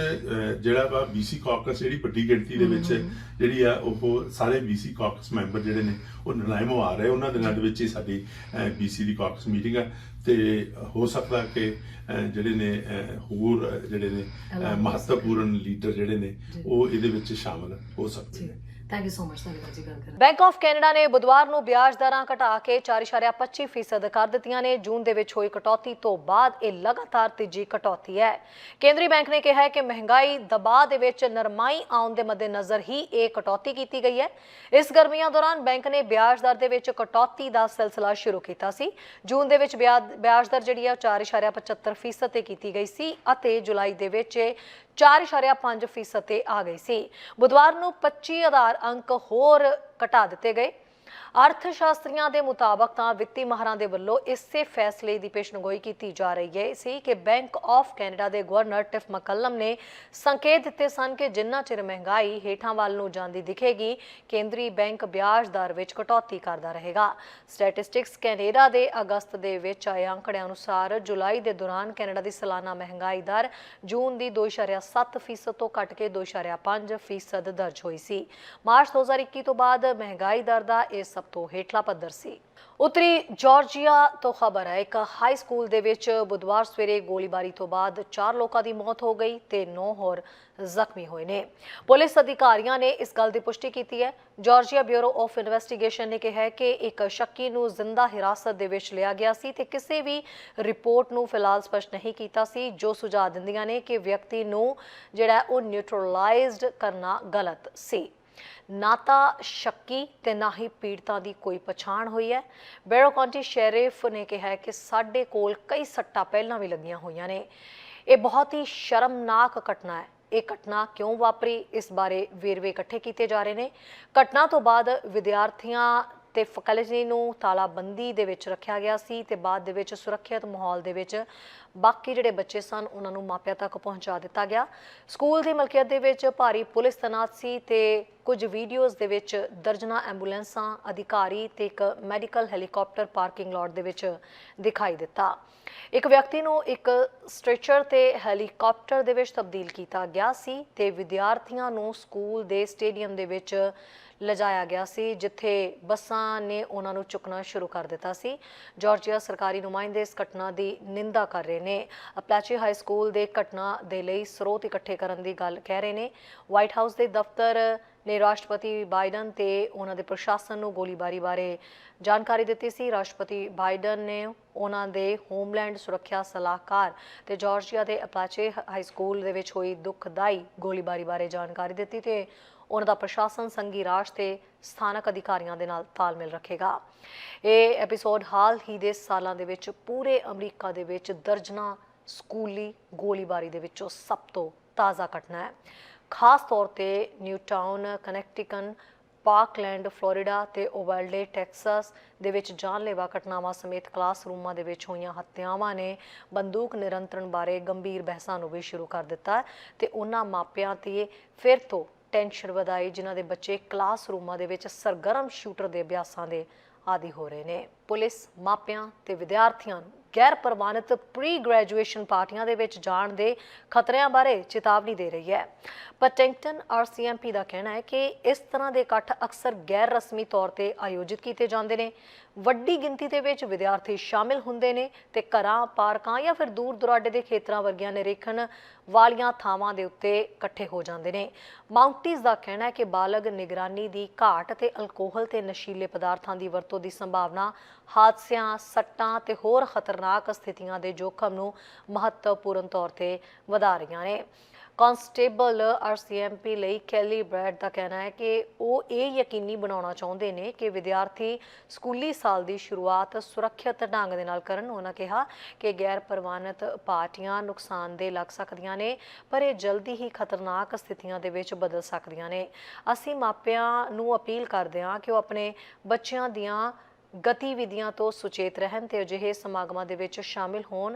ਜਿਹੜਾ ਵਾ BC ਕਾਕਸ ਜਿਹੜੀ ਵੱਡੀ ਗਿਣਤੀ ਦੇ ਵਿੱਚ ਜਿਹੜੀ ਆ ਉਹ ਸਾਰੇ BC ਕਾਕਸ ਮੈਂਬਰ ਜਿਹੜੇ ਨੇ ਉਹ ਨਲਾਇਮੋ ਆ ਰਹੇ। ਉਹਨਾਂ ਦਿਨਾਂ ਦੇ ਵਿੱਚ ਹੀ ਸਾਡੀ BC ਦੀ ਕਾਕਸ ਮੀਟਿੰਗ ਆ। ਤੇ ਹੋ ਸਕਦਾ ਕਿ ਜਿਹੜੇ ਨੇ ਹੋਰ ਜਿਹੜੇ ਨੇ ਮਹੱਤਵਪੂਰਨ ਲੀਡਰ ਜਿਹੜੇ ਨੇ। ਉਹ ਇਹਦੇ ਵਿੱਚ ਸ਼ਾਮਲ ਹੋ ਸਕਦੇ ਨੇ। Thank you so much Taliban ji ਗੱਲ ਕਰਨ ਬੈਂਕ ਆਫ ਕੈਨੇਡਾ ਨੇ ਬੁੱਧਵਾਰ ਨੂੰ ਵਿਆਜ ਦਰਾਂ ਘਟਾ ਕੇ 4.25% ਕਰ ਦਿੱਤੀਆਂ ਨੇ। ਜੂਨ ਦੇ ਵਿੱਚ ਹੋਈ ਕਟੌਤੀ ਤੋਂ ਬਾਅਦ ਇਹ ਲਗਾਤਾਰ ਤੀਜੀ ਕਟੌਤੀ ਹੈ। ਕੇਂਦਰੀ ਬੈਂਕ ਨੇ ਕਿਹਾ ਹੈ ਕਿ ਮਹਿੰਗਾਈ ਦਬਾਅ ਦੇ ਵਿੱਚ ਨਰਮਾਈ ਆਉਣ ਦੇ ਮੱਦੇਨਜ਼ਰ ਹੀ ਇਹ ਕਟੌਤੀ ਕੀਤੀ ਗਈ ਹੈ। ਇਸ ਗਰਮੀਆਂ ਦੌਰਾਨ ਬੈਂਕ ਨੇ ਵਿਆਜ ਦਰ ਦੇ ਵਿੱਚ ਕਟੌਤੀ ਦਾ ਸਿਲਸਿਲਾ ਸ਼ੁਰੂ ਕੀਤਾ ਸੀ। ਜੂਨ ਦੇ ਵਿੱਚ ਵਿਆਜ ਦਰ ਜਿਹੜੀ ਹੈ 4.75% ਤੇ ਕੀਤੀ ਗਈ ਸੀ ਅਤੇ ਜੁਲਾਈ ਦੇ ਵਿੱਚ 4.5% ਤੇ ਆ ਗਈ ਸੀ। ਬੁੱਧਵਾਰ ਨੂੰ 25 ਆਧਾਰ ਅੰਕ ਹੋਰ ਘਟਾ ਦਿੱਤੇ ਗਏ। ਅਰਥ ਸ਼ਾਸਤਰੀਆਂ ਦੇ ਮੁਤਾਬਕ ਤਾਂ ਵਿੱਤੀ ਮਾਹਰਾਂ ਦੇ ਵੱਲੋਂ ਇਸੇ ਫੈਸਲੇ ਦੀ ਪੇਸ਼ਨਗੋਈ ਕੀਤੀ ਜਾ ਰਹੀ ਹੈ। ਸੀ ਕਿ ਬੈਂਕ ਆਫ ਕੈਨੇਡਾ ਦੇ ਗਵਰਨਰ ਟਿਫ ਮਕੱਲਮ ਨੇ ਸੰਕੇਤ ਦਿੱਤੇ ਸਨ ਕਿ ਜਿੰਨਾ ਚਿਰ ਮਹਿੰਗਾਈ ਹੇਠਾਂ ਵੱਲ ਨੂੰ ਜਾਂਦੀ ਦਿਖੇਗੀ, ਕੇਂਦਰੀ ਬੈਂਕ ਵਿਆਜ ਦਰ ਵਿੱਚ ਕਟੌਤੀ ਕਰਦਾ ਰਹੇਗਾ। ਸਟੈਟਿਸਟਿਕਸ ਕੈਨੇਡਾ ਦੇ ਅਗਸਤ ਦੇ ਵਿੱਚ ਆਏ ਅੰਕੜਿਆਂ ਅਨੁਸਾਰ ਜੁਲਾਈ ਦੇ ਦੌਰਾਨ ਕੈਨੇਡਾ ਦੀ ਸਾਲਾਨਾ ਮਹਿੰਗਾਈ ਦਰ ਜੂਨ ਦੀ 2.7% ਤੋਂ ਘਟ ਕੇ 2.5% ਦਰਜ ਹੋਈ ਸੀ। ਮਾਰਚ 2021 ਤੋਂ ਬਾਅਦ ਮਹਿੰਗਾਈ ਦਰ ਦਾ ਇਹ ਸਭ ਤੋਂ ਹੇਠਲਾ ਪੱਧਰ ਸੀ। ਉੱਤਰੀ ਜਾਰਜੀਆ ਤੋਂ ਖਬਰ ਹੈ ਇੱਕ ਹਾਈ ਸਕੂਲ ਦੇ ਵਿੱਚ ਬੁੱਧਵਾਰ ਸਵੇਰੇ ਗੋਲੀਬਾਰੀ ਤੋਂ ਬਾਅਦ 4 ਲੋਕਾਂ ਦੀ ਮੌਤ ਹੋ ਗਈ ਤੇ 9 ਹੋਰ ਜ਼ਖਮੀ ਹੋਏ ਨੇ। ਪੁਲਿਸ ਅਧਿਕਾਰੀਆਂ ਨੇ ਇਸ ਗੱਲ ਦੀ ਪੁਸ਼ਟੀ ਕੀਤੀ ਹੈ। ਜਾਰਜੀਆ ਬਿਊਰੋ ਆਫ ਇਨਵੈਸਟੀਗੇਸ਼ਨ ਨੇ ਕਿਹਾ ਕਿ ਇੱਕ ਸ਼ੱਕੀ ਨੂੰ ਜ਼ਿੰਦਾ ਹਿਰਾਸਤ ਦੇ ਵਿੱਚ ਲਿਆ ਗਿਆ ਸੀ ਤੇ ਕਿਸੇ ਵੀ ਰਿਪੋਰਟ ਨੂੰ ਫਿਲਹਾਲ ਸਪਸ਼ਟ ਨਹੀਂ ਕੀਤਾ ਸੀ। ਜੋ ਸੁਝਾਅ ਦਿੰਦੀਆਂ ਨੇ ਕਿ ਵਿਅਕਤੀ ਨੂੰ ਜਿਹੜਾ ਉਹ ਨਿਊਟਰਲਾਈਜ਼ਡ ਕਰਨਾ ਗਲਤ ਸੀ। ਨਾ ਤਾਂ ਸ਼ੱਕੀ ਤੇ ਨਾ ਹੀ ਪੀੜਤਾਂ ਦੀ ਕੋਈ ਪਛਾਣ ਹੋਈ ਹੈ। ਬੈਰੋ ਕਾਉਂਟੀ ਸ਼ੈਰਿਫ ਨੇ ਕਿਹਾ ਹੈ ਕਿ ਸਾਡੇ ਕੋਲ ਕਈ ਸੱਟਾਂ ਪਹਿਲਾਂ ਵੀ ਲੱਗੀਆਂ ਹੋਈਆਂ ਨੇ। ਇਹ ਬਹੁਤ ਹੀ ਸ਼ਰਮਨਾਕ ਘਟਨਾ ਹੈ। ਇਹ ਘਟਨਾ ਕਿਉਂ ਵਾਪਰੀ? ਇਸ ਬਾਰੇ ਵੇਰਵੇ ਇਕੱਠੇ ਕੀਤੇ ਜਾ ਰਹੇ ਨੇ। ਘਟਨਾ ਤੋਂ ਬਾਅਦ ਵਿਦਿਆਰਥੀਆਂ ਤੇ ਫੈਕਲਟੀ ਨੂੰ ਤਾਲਾਬੰਦੀ ਦੇ ਵਿੱਚ ਰੱਖਿਆ ਗਿਆ ਸੀ ਤੇ ਬਾਅਦ ਦੇ ਵਿੱਚ ਸੁਰੱਖਿਅਤ ਮਾਹੌਲ ਦੇ ਵਿੱਚ ਬਾਕੀ ਜਿਹੜੇ ਬੱਚੇ ਸਨ, ਉਹਨਾਂ ਨੂੰ ਮਾਪਿਆਂ ਤੱਕ ਪਹੁੰਚਾ ਦਿੱਤਾ ਗਿਆ। ਸਕੂਲ ਦੀ ਮਲਕੀਅਤ ਦੇ ਵਿੱਚ ਭਾਰੀ ਪੁਲਿਸ ਤੈਨਾਤ ਸੀ ਤੇ ਕੁਝ ਵੀਡੀਓਜ਼ ਦੇ ਵਿੱਚ ਦਰਜਨਾ ਐਂਬੂਲੈਂਸਾਂ, ਅਧਿਕਾਰੀ ਤੇ ਇੱਕ ਮੈਡੀਕਲ ਹੈਲੀਕਾਪਟਰ ਪਾਰਕਿੰਗ ਲੋਟ ਦੇ ਵਿੱਚ ਦਿਖਾਈ ਦਿੱਤਾ। ਇੱਕ ਵਿਅਕਤੀ ਨੂੰ ਇੱਕ ਸਟ੍ਰੈਚਰ ਤੇ ਹੈਲੀਕਾਪਟਰ ਦੇ ਵਿੱਚ ਤਬਦੀਲ ਕੀਤਾ ਗਿਆ ਸੀ ਤੇ ਵਿਦਿਆਰਥੀਆਂ ਨੂੰ ਸਕੂਲ ਦੇ ਸਟੇਡੀਅਮ ਦੇ ਵਿੱਚ ਲਿਜਾਇਆ ਗਿਆ ਸੀ, ਜਿੱਥੇ ਬੱਸਾਂ ਨੇ ਉਹਨਾਂ ਨੂੰ ਚੁੱਕਣਾ ਸ਼ੁਰੂ ਕਰ ਦਿੱਤਾ ਸੀ। ਜਾਰਜੀਆ ਸਰਕਾਰੀ ਨੁਮਾਇੰਦੇ ਇਸ ਘਟਨਾ ਦੀ ਨਿੰਦਾ ਕਰ ਰਹੇ ਨੇ। ਅਪਲਾਚੀ ਹਾਈ ਸਕੂਲ ਦੇ ਘਟਨਾ ਦੇ ਲਈ ਸਰੋਤ ਇਕੱਠੇ ਕਰਨ ਦੀ ਗੱਲ ਕਹਿ ਰਹੇ ਨੇ। ਵਾਈਟ ਹਾਊਸ ਦੇ ਦਫ਼ਤਰ ਨੇ ਰਾਸ਼ਟਰਪਤੀ ਬਾਈਡਨ ਤੇ ਉਹਨਾਂ ਦੇ ਪ੍ਰਸ਼ਾਸਨ ਨੂੰ ਗੋਲੀਬਾਰੀ ਬਾਰੇ ਜਾਣਕਾਰੀ ਦਿੱਤੀ ਸੀ। ਰਾਸ਼ਟਰਪਤੀ ਬਾਈਡਨ ਨੇ ਉਹਨਾਂ ਦੇ ਹੋਮਲੈਂਡ ਸੁਰੱਖਿਆ ਸਲਾਹਕਾਰ ਤੇ ਜਾਰਜੀਆ ਦੇ ਅਪਲਾਚੇ ਹਾਈ ਸਕੂਲ ਦੇ ਵਿੱਚ ਹੋਈ ਦੁਖਦਾਈ ਗੋਲੀਬਾਰੀ ਬਾਰੇ ਜਾਣਕਾਰੀ ਦਿੱਤੀ ਤੇ ਉਹਨਾਂ ਦਾ ਪ੍ਰਸ਼ਾਸਨ ਸੰਘੀ ਰਾਜ ਤੇ ਸਥਾਨਕ ਅਧਿਕਾਰੀਆਂ ਦੇ ਨਾਲ ਤਾਲਮੇਲ ਰੱਖੇਗਾ। ਇਹ ਐਪੀਸੋਡ ਹਾਲ ਹੀ ਦੇ ਸਾਲਾਂ ਦੇ ਵਿੱਚ ਪੂਰੇ ਅਮਰੀਕਾ ਦੇ ਵਿੱਚ ਦਰਜਨਾਂ ਸਕੂਲੀ ਗੋਲੀਬਾਰੀ ਦੇ ਵਿੱਚੋਂ ਸਭ ਤੋਂ ਤਾਜ਼ਾ ਘਟਨਾ ਹੈ। ਖਾਸ ਤੌਰ ਤੇ ਨਿਊਟਾਊਨ, ਕਨੈਕਟਿਕਨ, ਪਾਰਕਲੈਂਡ, ਫਲੋਰੀਡਾ ਤੇ ਓਵਲਡੇ, ਟੈਕਸਸ ਦੇ ਵਿੱਚ ਜਾਨਲੇਵਾ ਘਟਨਾਵਾਂ ਸਮੇਤ ਕਲਾਸਰੂਮਾਂ ਦੇ ਵਿੱਚ ਹੋਈਆਂ ਹੱਤਿਆਵਾਂ ਨੇ ਬੰਦੂਕ ਨਿਰੰਤਰਣ ਬਾਰੇ ਗੰਭੀਰ ਬਹਿਸਾਂ ਨੂੰ ਵੀ ਸ਼ੁਰੂ ਕਰ ਦਿੱਤਾ ਹੈ ਤੇ ਉਹਨਾਂ ਮਾਪਿਆਂ ਤੇ ਫਿਰ ਤੋਂ ਟੈਨਸ਼ਨ ਵਧਾਈ, ਜਿਨ੍ਹਾਂ ਦੇ ਬੱਚੇ ਕਲਾਸਰੂਮਾਂ ਦੇ ਵਿੱਚ ਸਰਗਰਮ ਸ਼ੂਟਰ ਦੇ ਅਭਿਆਸਾਂ ਦੇ ਆਦੀ ਹੋ ਰਹੇ ਨੇ। ਪੁਲਿਸ ਮਾਪਿਆਂ ਤੇ ਵਿਦਿਆਰਥੀਆਂ ਨੂੰ ਗੈਰ ਪ੍ਰਵਾਨਿਤ ਪ੍ਰੀ ਗ੍ਰੈਜੂਏਸ਼ਨ ਪਾਰਟੀਆਂ ਦੇ ਵਿੱਚ ਜਾਣ ਦੇ ਖਤਰਿਆਂ ਬਾਰੇ ਚੇਤਾਵਨੀ ਦੇ ਰਹੀ ਹੈ। ਪਟਿੰਗਟਨ ਆਰਸੀਐਮਪੀ ਦਾ ਕਹਿਣਾ ਹੈ ਕਿ ਇਸ ਤਰ੍ਹਾਂ ਦੇ ਇਕੱਠ ਅਕਸਰ ਗੈਰ ਰਸਮੀ ਤੌਰ ਤੇ ਆਯੋਜਿਤ ਕੀਤੇ ਜਾਂਦੇ ਨੇ। ਵੱਡੀ ਗਿਣਤੀ ਦੇ ਵਿੱਚ ਵਿਦਿਆਰਥੀ ਸ਼ਾਮਿਲ ਹੁੰਦੇ ਨੇ ਤੇ ਘਰਾਂ, ਪਾਰਕਾਂ ਜਾਂ ਫਿਰ ਦੂਰ ਦੁਰਾਡੇ ਦੇ ਖੇਤਰਾਂ ਵਰਗੀਆਂ ਨਿਰੀਖਣ ਵਾਲੀਆਂ ਥਾਵਾਂ ਦੇ ਉੱਤੇ ਇਕੱਠੇ ਹੋ ਜਾਂਦੇ ਨੇ। ਮਾਊਂਟੀਜ਼ ਦਾ ਕਹਿਣਾ ਹੈ ਕਿ ਬਾਲਗ ਨਿਗਰਾਨੀ ਦੀ ਘਾਟ ਤੇ ਅਲਕੋਹਲ ਤੇ ਨਸ਼ੀਲੇ ਪਦਾਰਥਾਂ ਦੀ ਵਰਤੋਂ ਦੀ ਸੰਭਾਵਨਾ, ਹਾਦਸਿਆਂ, ਸੱਟਾਂ ਤੇ ਹੋਰ ਖਤਰਨਾਕ ਸਥਿਤੀਆਂ ਦੇ ਜੋਖਮ ਨੂੰ ਮਹੱਤਵਪੂਰਨ ਤੌਰ ਤੇ ਵਧਾ ਰਹੀਆਂ ਨੇ। ਕਾਂਸਟੇਬਲ ਆਰਸੀਐਮਪੀ ਲਈ ਕੈਲੀ ਬ੍ਰੈਡ ਦਾ ਕਹਿਣਾ ਹੈ ਕਿ ਉਹ ਇਹ ਯਕੀਨੀ ਬਣਾਉਣਾ ਚਾਹੁੰਦੇ ਨੇ ਕਿ ਵਿਦਿਆਰਥੀ ਸਕੂਲੀ ਸਾਲ ਦੀ ਸ਼ੁਰੂਆਤ ਸੁਰੱਖਿਅਤ ਢੰਗ ਦੇ ਨਾਲ ਕਰਨ। ਉਹਨਾਂ ਕਿਹਾ ਕਿ ਗੈਰ ਪ੍ਰਵਾਨਿਤ ਪਾਰਟੀਆਂ ਨੁਕਸਾਨਦੇ ਲੱਗ ਸਕਦੀਆਂ ਨੇ, ਪਰ ਇਹ ਜਲਦੀ ਹੀ ਖਤਰਨਾਕ ਸਥਿਤੀਆਂ ਦੇ ਵਿੱਚ ਬਦਲ ਸਕਦੀਆਂ ਨੇ। ਅਸੀਂ ਮਾਪਿਆਂ ਨੂੰ ਅਪੀਲ ਕਰਦੇ ਹਾਂ ਕਿ ਉਹ ਆਪਣੇ ਬੱਚਿਆਂ ਦੀਆਂ ਗਤੀਵਿਧੀਆਂ ਤੋਂ ਸੁਚੇਤ ਰਹਿਣ ਤੇ ਅਜਿਹੇ ਸਮਾਗਮਾਂ ਦੇ ਵਿੱਚ ਸ਼ਾਮਿਲ ਹੋਣ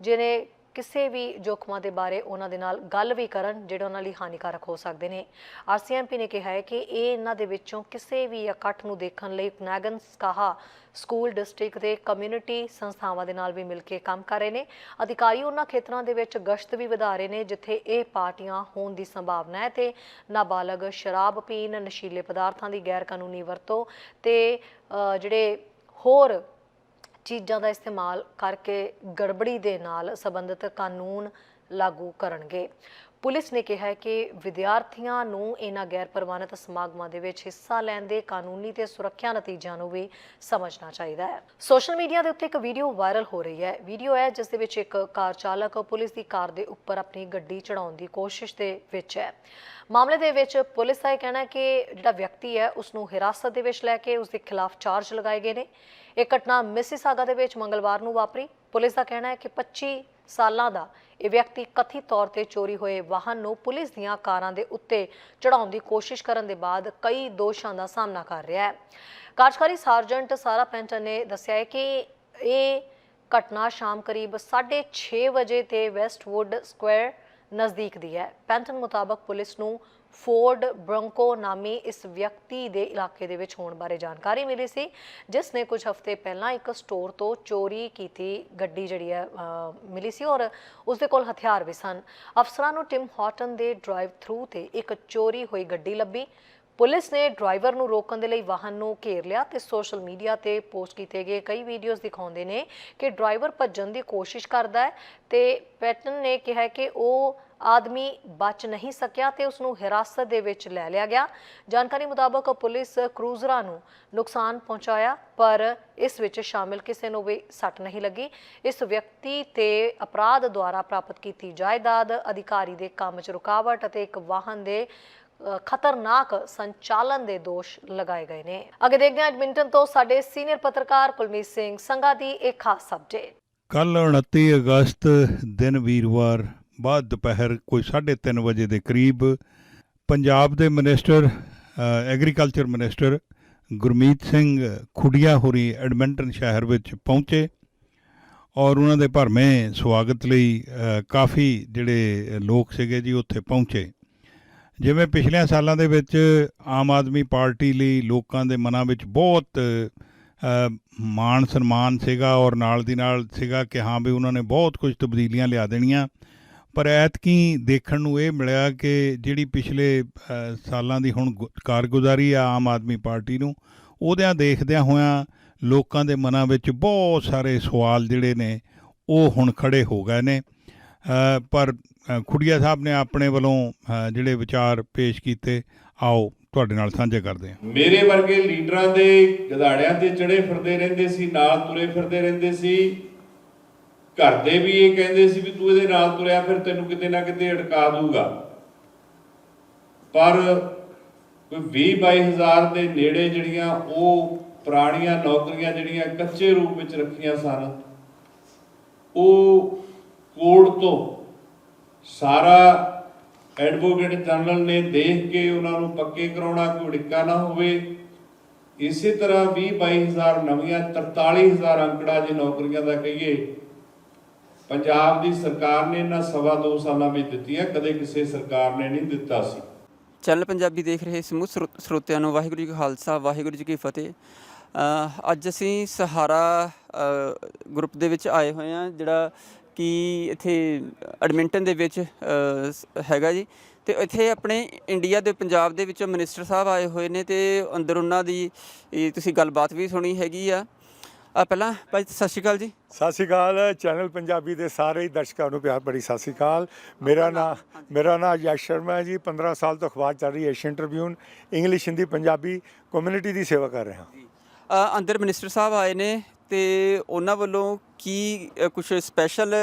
ਜਿਹਨੇ ਕਿਸੇ ਵੀ ਜੋਖਮਾਂ ਦੇ ਬਾਰੇ ਉਹਨਾਂ ਦੇ ਨਾਲ ਗੱਲ ਵੀ ਕਰਨ ਜਿਹੜੇ ਉਹਨਾਂ ਲਈ ਹਾਨੀਕਾਰਕ ਹੋ ਸਕਦੇ ਨੇ। ਆਰਸੀਐਮਪੀ ਨੇ ਕਿਹਾ ਹੈ ਕਿ ਇਹ ਇਹਨਾਂ ਦੇ ਵਿੱਚੋਂ ਕਿਸੇ ਵੀ ਇਕੱਠ ਨੂੰ ਦੇਖਣ ਲਈ ਪਨਾਗਨ ਸਕਾਹਾ ਸਕੂਲ ਡਿਸਟ੍ਰਿਕਟ ਦੇ ਕਮਿਊਨਿਟੀ ਸੰਸਥਾਵਾਂ ਦੇ ਨਾਲ ਵੀ ਮਿਲ ਕੇ ਕੰਮ ਕਰ ਰਹੇ ਨੇ। ਅਧਿਕਾਰੀ ਉਹਨਾਂ ਖੇਤਰਾਂ ਦੇ ਵਿੱਚ ਗਸ਼ਤ ਵੀ ਵਧਾ ਰਹੇ ਨੇ ਜਿੱਥੇ ਇਹ ਪਾਰਟੀਆਂ ਹੋਣ ਦੀ ਸੰਭਾਵਨਾ ਹੈ ਤੇ ਨਾਬਾਲਗ ਸ਼ਰਾਬ ਪੀਣ ਨਸ਼ੀਲੇ ਪਦਾਰਥਾਂ ਦੀ ਗੈਰ ਕਾਨੂੰਨੀ ਵਰਤੋਂ ਤੇ ਜਿਹੜੇ ਹੋਰ ਚੀਜ਼ਾਂ ਦਾ ਇਸਤੇਮਾਲ ਕਰਕੇ ਗੜਬੜੀ ਦੇ ਨਾਲ ਸੰਬੰਧਿਤ ਕਾਨੂੰਨ ਲਾਗੂ ਕਰਨਗੇ। ਪੁਲਿਸ ਨੇ ਕਿਹਾ ਹੈ ਕਿ ਵਿਦਿਆਰਥੀਆਂ ਨੂੰ ਇਹਨਾਂ ਗੈਰ ਪ੍ਰਵਾਨਿਤ ਸਮਾਗਮਾਂ ਦੇ ਵਿੱਚ ਹਿੱਸਾ ਲੈਣ ਦੇ ਕਾਨੂੰਨੀ ਤੇ ਸੁਰੱਖਿਆ ਨਤੀਜਿਆਂ ਨੂੰ ਵੀ ਸਮਝਣਾ ਚਾਹੀਦਾ ਹੈ। ਸੋਸ਼ਲ ਮੀਡੀਆ ਦੇ ਉੱਤੇ ਇੱਕ ਵੀਡੀਓ ਵਾਇਰਲ ਹੋ ਰਹੀ ਹੈ। ਵੀਡੀਓ ਹੈ ਜਿਸ ਦੇ ਵਿੱਚ ਇੱਕ ਕਾਰ ਚਾਲਕ ਪੁਲਿਸ ਦੀ ਕਾਰ ਦੇ ਉੱਪਰ ਆਪਣੀ ਗੱਡੀ ਚੜਾਉਣ ਦੀ ਕੋਸ਼ਿਸ਼ ਦੇ ਵਿੱਚ ਹੈ। ਮਾਮਲੇ ਦੇ ਵਿੱਚ ਪੁਲਿਸ ਦਾ ਇਹ ਕਹਿਣਾ ਹੈ ਕਿ ਜਿਹੜਾ ਵਿਅਕਤੀ ਹੈ ਉਸ ਨੂੰ ਹਿਰਾਸਤ ਦੇ ਵਿੱਚ ਲੈ ਕੇ ਉਸ ਦੇ ਖਿਲਾਫ ਚਾਰਜ ਲਗਾਏ ਗਏ ਨੇ। ਇਹ ਘਟਨਾ ਮਿਸਿਸਾਗਾ ਦੇ ਵਿੱਚ ਮੰਗਲਵਾਰ ਨੂੰ ਵਾਪਰੀ। ਪੁਲਿਸ ਦਾ ਕਹਿਣਾ ਹੈ ਕਿ 25 ਸਾਲਾਂ ਦਾ ਇਹ ਵਿਅਕਤੀ ਕਥਿਤ ਤੌਰ ਤੇ ਚੋਰੀ ਹੋਏ ਵਾਹਨ ਨੂੰ ਪੁਲਿਸ ਦੀਆਂ ਕਾਰਾਂ ਦੇ ਉੱਤੇ ਚੜਾਉਣ ਦੀ ਕੋਸ਼ਿਸ਼ ਕਰਨ ਦੇ ਬਾਅਦ ਕਈ ਦੋਸ਼ਾਂ ਦਾ ਸਾਹਮਣਾ ਕਰ ਰਿਹਾ ਹੈ। ਕਾਰਜਕਾਰੀ ਸਾਰਜੈਂਟ ਸਾਰਾ ਪੈਂਟਨ ਨੇ ਦੱਸਿਆ ਹੈ ਕਿ ਇਹ ਘਟਨਾ ਸ਼ਾਮ ਕਰੀਬ 6:30 ਵਜੇ ਤੇ ਵੈਸਟਵੁੱਡ ਸਕੁਅਰ ਨਜ਼ਦੀਕ ਦੀ ਹੈ। ਪੈਂਟਨ ਮੁਤਾਬਕ ਪੁਲਿਸ ਨੂੰ ਫੋਰਡ ਬ੍ਰੋਂਕੋ ਨਾਮੀ ਇਸ ਵਿਅਕਤੀ ਦੇ ਇਲਾਕੇ ਦੇ ਵਿੱਚ ਹੋਣ ਬਾਰੇ ਜਾਣਕਾਰੀ ਮਿਲੀ ਸੀ, ਜਿਸ ਨੇ ਕੁਝ ਹਫ਼ਤੇ ਪਹਿਲਾਂ ਇੱਕ ਸਟੋਰ ਤੋਂ ਚੋਰੀ ਕੀਤੀ ਗੱਡੀ ਜਿਹੜੀ ਹੈ ਮਿਲੀ ਸੀ ਔਰ ਉਸ ਦੇ ਕੋਲ ਹਥਿਆਰ ਵੀ ਸਨ। ਅਫਸਰਾਂ ਨੂੰ ਟਿਮ ਹਾਟਨ ਦੇ ਡਰਾਈਵ ਥਰੂ ਤੇ ਇੱਕ ਚੋਰੀ ਹੋਈ ਗੱਡੀ ਲੱਭੀ। ਪੁਲਿਸ ਨੇ ਡਰਾਈਵਰ ਨੂੰ ਰੋਕਣ ਦੇ ਲਈ ਵਾਹਨ ਨੂੰ ਘੇਰ ਲਿਆ ਤੇ ਸੋਸ਼ਲ ਮੀਡੀਆ ਤੇ ਪੋਸਟ ਕੀਤੇ ਗਏ ਕਈ ਵੀਡੀਓਜ਼ ਦਿਖਾਉਂਦੇ ਨੇ ਕਿ ਡਰਾਈਵਰ ਭੱਜਣ ਦੀ ਕੋਸ਼ਿਸ਼ ਕਰਦਾ ਹੈ ਤੇ ਪੈਟਨ ਨੇ ਕਿਹਾ ਕਿ ਉਹ ਆਦਮੀ ਬਚ ਨਹੀਂ ਸਕਿਆ ਤੇ ਉਸ ਨੂੰ ਹਿਰਾਸਤ ਦੇ ਵਿੱਚ ਲੈ ਲਿਆ ਗਿਆ। ਜਾਣਕਾਰੀ ਮੁਤਾਬਕ ਪੁਲਿਸ ਕਰੂਜ਼ਰਾਂ ਨੂੰ ਨੁਕਸਾਨ ਪਹੁੰਚਾਇਆ, ਪਰ ਇਸ ਵਿੱਚ ਸ਼ਾਮਿਲ ਕਿਸੇ ਨੂੰ ਵੀ ਸੱਟ ਨਹੀਂ ਲੱਗੀ। ਇਸ ਵਿਅਕਤੀ ਤੇ ਅਪਰਾਧ ਦੁਆਰਾ ਪ੍ਰਾਪਤ ਕੀਤੀ ਜਾਇਦਾਦ, ਅਧਿਕਾਰੀ ਦੇ ਕੰਮ 'ਚ ਰੁਕਾਵਟ ਅਤੇ ਇੱਕ ਵਾਹਨ ਦੇ ਖਤਰਨਾਕ ਸੰਚਾਲਨ ਦੇ ਦੋਸ਼ ਲਗਾਏ ਗਏ ਨੇ। ਅੱਗੇ ਦੇਖਦੇ ਹਾਂ ਐਡਮਿੰਟਨ ਤੋਂ ਸਾਡੇ ਸੀਨੀਅਰ ਪੱਤਰਕਾਰ ਕੁਲਮੀਤ ਸਿੰਘ ਸੰਘਾ ਦੀ ਇੱਕ ਖਾਸ ਅਪਡੇਟ ਕੱਲ 29 ਅਗਸਤ ਦਿਨ ਵੀਰਵਾਰ ਬਾਅਦ ਦੁਪਹਿਰ ਕੋਈ 3:30 ਵਜੇ ਦੇ ਕਰੀਬ ਪੰਜਾਬ ਦੇ minister agriculture minister Gurmeet Singh Khuddian ਹੋਰੀ ਐਡਮਿੰਟਨ ਸ਼ਹਿਰ ਵਿੱਚ ਪਹੁੰਚੇ ਔਰ ਉਹਨਾਂ ਦੇ ਭਰਵੇਂ ਸਵਾਗਤ ਲਈ ਕਾਫੀ ਜਿਹੜੇ ਲੋਕ ਸੀਗੇ ਜੀ ਉੱਥੇ ਪਹੁੰਚੇ। ਜਿਵੇਂ ਪਿਛਲੇ ਸਾਲਾਂ ਦੇ ਵਿੱਚ ਆਮ ਆਦਮੀ ਪਾਰਟੀ ਲਈ ਲੋਕਾਂ ਦੇ ਮਨਾਂ ਵਿੱਚ ਬਹੁਤ ਮਾਣ ਸਨਮਾਨ ਸੀਗਾ ਔਰ ਨਾਲ ਦੀ ਨਾਲ ਸੀਗਾ ਕਿ ਹਾਂ ਵੀ ਉਹਨਾਂ ਨੇ ਬਹੁਤ ਕੁਝ ਤਬਦੀਲੀਆਂ ਲਿਆ ਦੇਣੀਆਂ। ਪਰ ਐਤਕੀ ਦੇਖਣ ਨੂੰ ਇਹ ਮਿਲਿਆ ਕਿ ਜਿਹੜੀ ਪਿਛਲੇ ਸਾਲਾਂ ਦੀ ਹੁਣ ਗੁ- ਕਾਰਗੁਜ਼ਾਰੀ ਆ ਆਮ ਆਦਮੀ ਪਾਰਟੀ ਨੂੰ, ਉਹਦਿਆਂ ਦੇਖਦਿਆਂ ਹੋਇਆਂ ਲੋਕਾਂ ਦੇ ਮਨਾਂ ਵਿੱਚ ਬਹੁਤ ਸਾਰੇ ਸਵਾਲ ਜਿਹੜੇ ਨੇ, ਉਹ ਹੁਣ ਖੜੇ ਹੋ ਗਏ ਨੇ। ਪਰ ਖੁੜੀਆ ਸਾਹਿਬ ਨੇ ਆਪਣੇ ਵੱਲੋਂ ਜਿਹੜੇ ਵਿਚਾਰ ਪੇਸ਼ ਕੀਤੇ, ਆਓ ਤੁਹਾਡੇ ਨਾਲ ਸਾਂਝੇ ਕਰਦੇ ਹਾਂ। ਮੇਰੇ ਵਰਗੇ ਲੀਡਰਾਂ ਦੇ ਗਧਾੜਿਆਂ ਤੇ ਚੜੇ ਫਿਰਦੇ ਰਹਿੰਦੇ ਸੀ ਨਾਲ ਤੁਰੇ ਫਿਰਦੇ ਰਹਿੰਦੇ ਸੀ। ਘਰ ਦੇ ਵੀ ਇਹ ਕਹਿੰਦੇ ਸੀ ਵੀ ਤੂੰ ਇਹਦੇ ਨਾਲ ਤੁਰਿਆ ਫਿਰ ਤੈਨੂੰ ਕਿਤੇ ਨਾ ਕਿਤੇ ਅਟਕਾ ਦੂਗਾ ਪਰ ਕੋਈ 20 22000 ਦੇ ਨੇੜੇ ਜਿਹੜੀਆਂ ਉਹ ਪੁਰਾਣੀਆਂ ਨੌਕਰੀਆਂ ਜਿਹੜੀਆਂ ਕੱਚੇ ਰੂਪ ਵਿੱਚ ਰੱਖੀਆਂ ਸਨ, ਉਹ ਕੋਰਟ ਤੋਂ ਸਾਰਾ ਐਡਵੋਕੇਟ ਜਨਰਲ ਨੇ ਦੇਖ ਕੇ ਉਹਨਾਂ ਨੂੰ ਪੱਕੇ ਕਰਾਉਣਾ ਕੋਈ ਉੜਿੱਕਾ ਨਾ ਹੋਵੇ। ਇਸੇ ਤਰ੍ਹਾਂ 20 22000 ਨਵੀਆਂ 43000 ਅੰਕੜਾ ਜੇ ਨੌਕਰੀਆਂ ਦਾ ਕਹੀਏ ਪੰਜਾਬ ਦੀ ਸਰਕਾਰ ਨੇ ਇਹਨਾਂ ਸਵਾ ਦੋ ਸਾਲਾਂ ਵਿੱਚ ਦਿੱਤੀਆਂ ਕਦੇ ਕਿਸੇ ਸਰਕਾਰ ਨੇ ਨਹੀਂ ਦਿੱਤਾ ਸੀ। ਚੈਨਲ ਪੰਜਾਬੀ ਦੇਖ ਰਹੇ ਸਮੂਹ ਸਰੋ- ਸਰੋਤਿਆਂ ਨੂੰ ਵਾਹਿਗੁਰੂ ਜੀ ਕਾ ਖਾਲਸਾ, ਵਾਹਿਗੁਰੂ ਜੀ ਕੀ ਫਤਿਹ। ਅੱਜ ਅਸੀਂ ਸਹਾਰਾ ਗਰੁੱਪ ਦੇ ਵਿੱਚ ਆਏ ਹੋਏ ਹਾਂ, ਜਿਹੜਾ ਕਿ ਇੱਥੇ ਐਡਮਿੰਟਨ ਦੇ ਵਿੱਚ ਹੈਗਾ ਜੀ। ਤੇ ਇੱਥੇ ਆਪਣੇ ਇੰਡੀਆ ਦੇ, ਪੰਜਾਬ ਦੇ ਵਿੱਚੋਂ ਮਿਨਿਸਟਰ ਸਾਹਿਬ ਆਏ ਹੋਏ ਨੇ ਤੇ ਅੰਦਰ ਉਹਨਾਂ ਦੀ ਤੁਸੀਂ ਗੱਲਬਾਤ ਵੀ ਸੁਣੀ ਹੈਗੀ ਆ। ਆ ਪਹਿਲਾਂ ਭਾਈ ਸਤਿ ਸ਼੍ਰੀ ਅਕਾਲ ਜੀ। ਸਤਿ ਸ਼੍ਰੀ ਅਕਾਲ ਚੈਨਲ ਪੰਜਾਬੀ ਦੇ ਸਾਰੇ ਹੀ ਦਰਸ਼ਕਾਂ ਨੂੰ ਪਿਆਰ ਭਰੀ ਸਤਿ ਸ਼੍ਰੀ ਅਕਾਲ। ਮੇਰਾ ਨਾਮ ਮੇਰਾ ਨਾਮ ਯਸ਼ ਸ਼ਰਮਾ ਹੈ ਜੀ 15 ਸਾਲ ਤੋਂ ਅਖਬਾਰ ਚੱਲ ਰਹੀ ਹੈ Asian Tribune English Hindi Punjabi community ਦੀ ਸੇਵਾ ਕਰ ਰਿਹਾ। ਅ, ਅੰਦਰ ਮਿਨਿਸਟਰ ਸਾਹਿਬ ਆਏ ਨੇ ਤੇ ਉਹਨਾਂ ਵੱਲੋਂ ਕੀ ਕੁਝ ਸਪੈਸ਼ਲ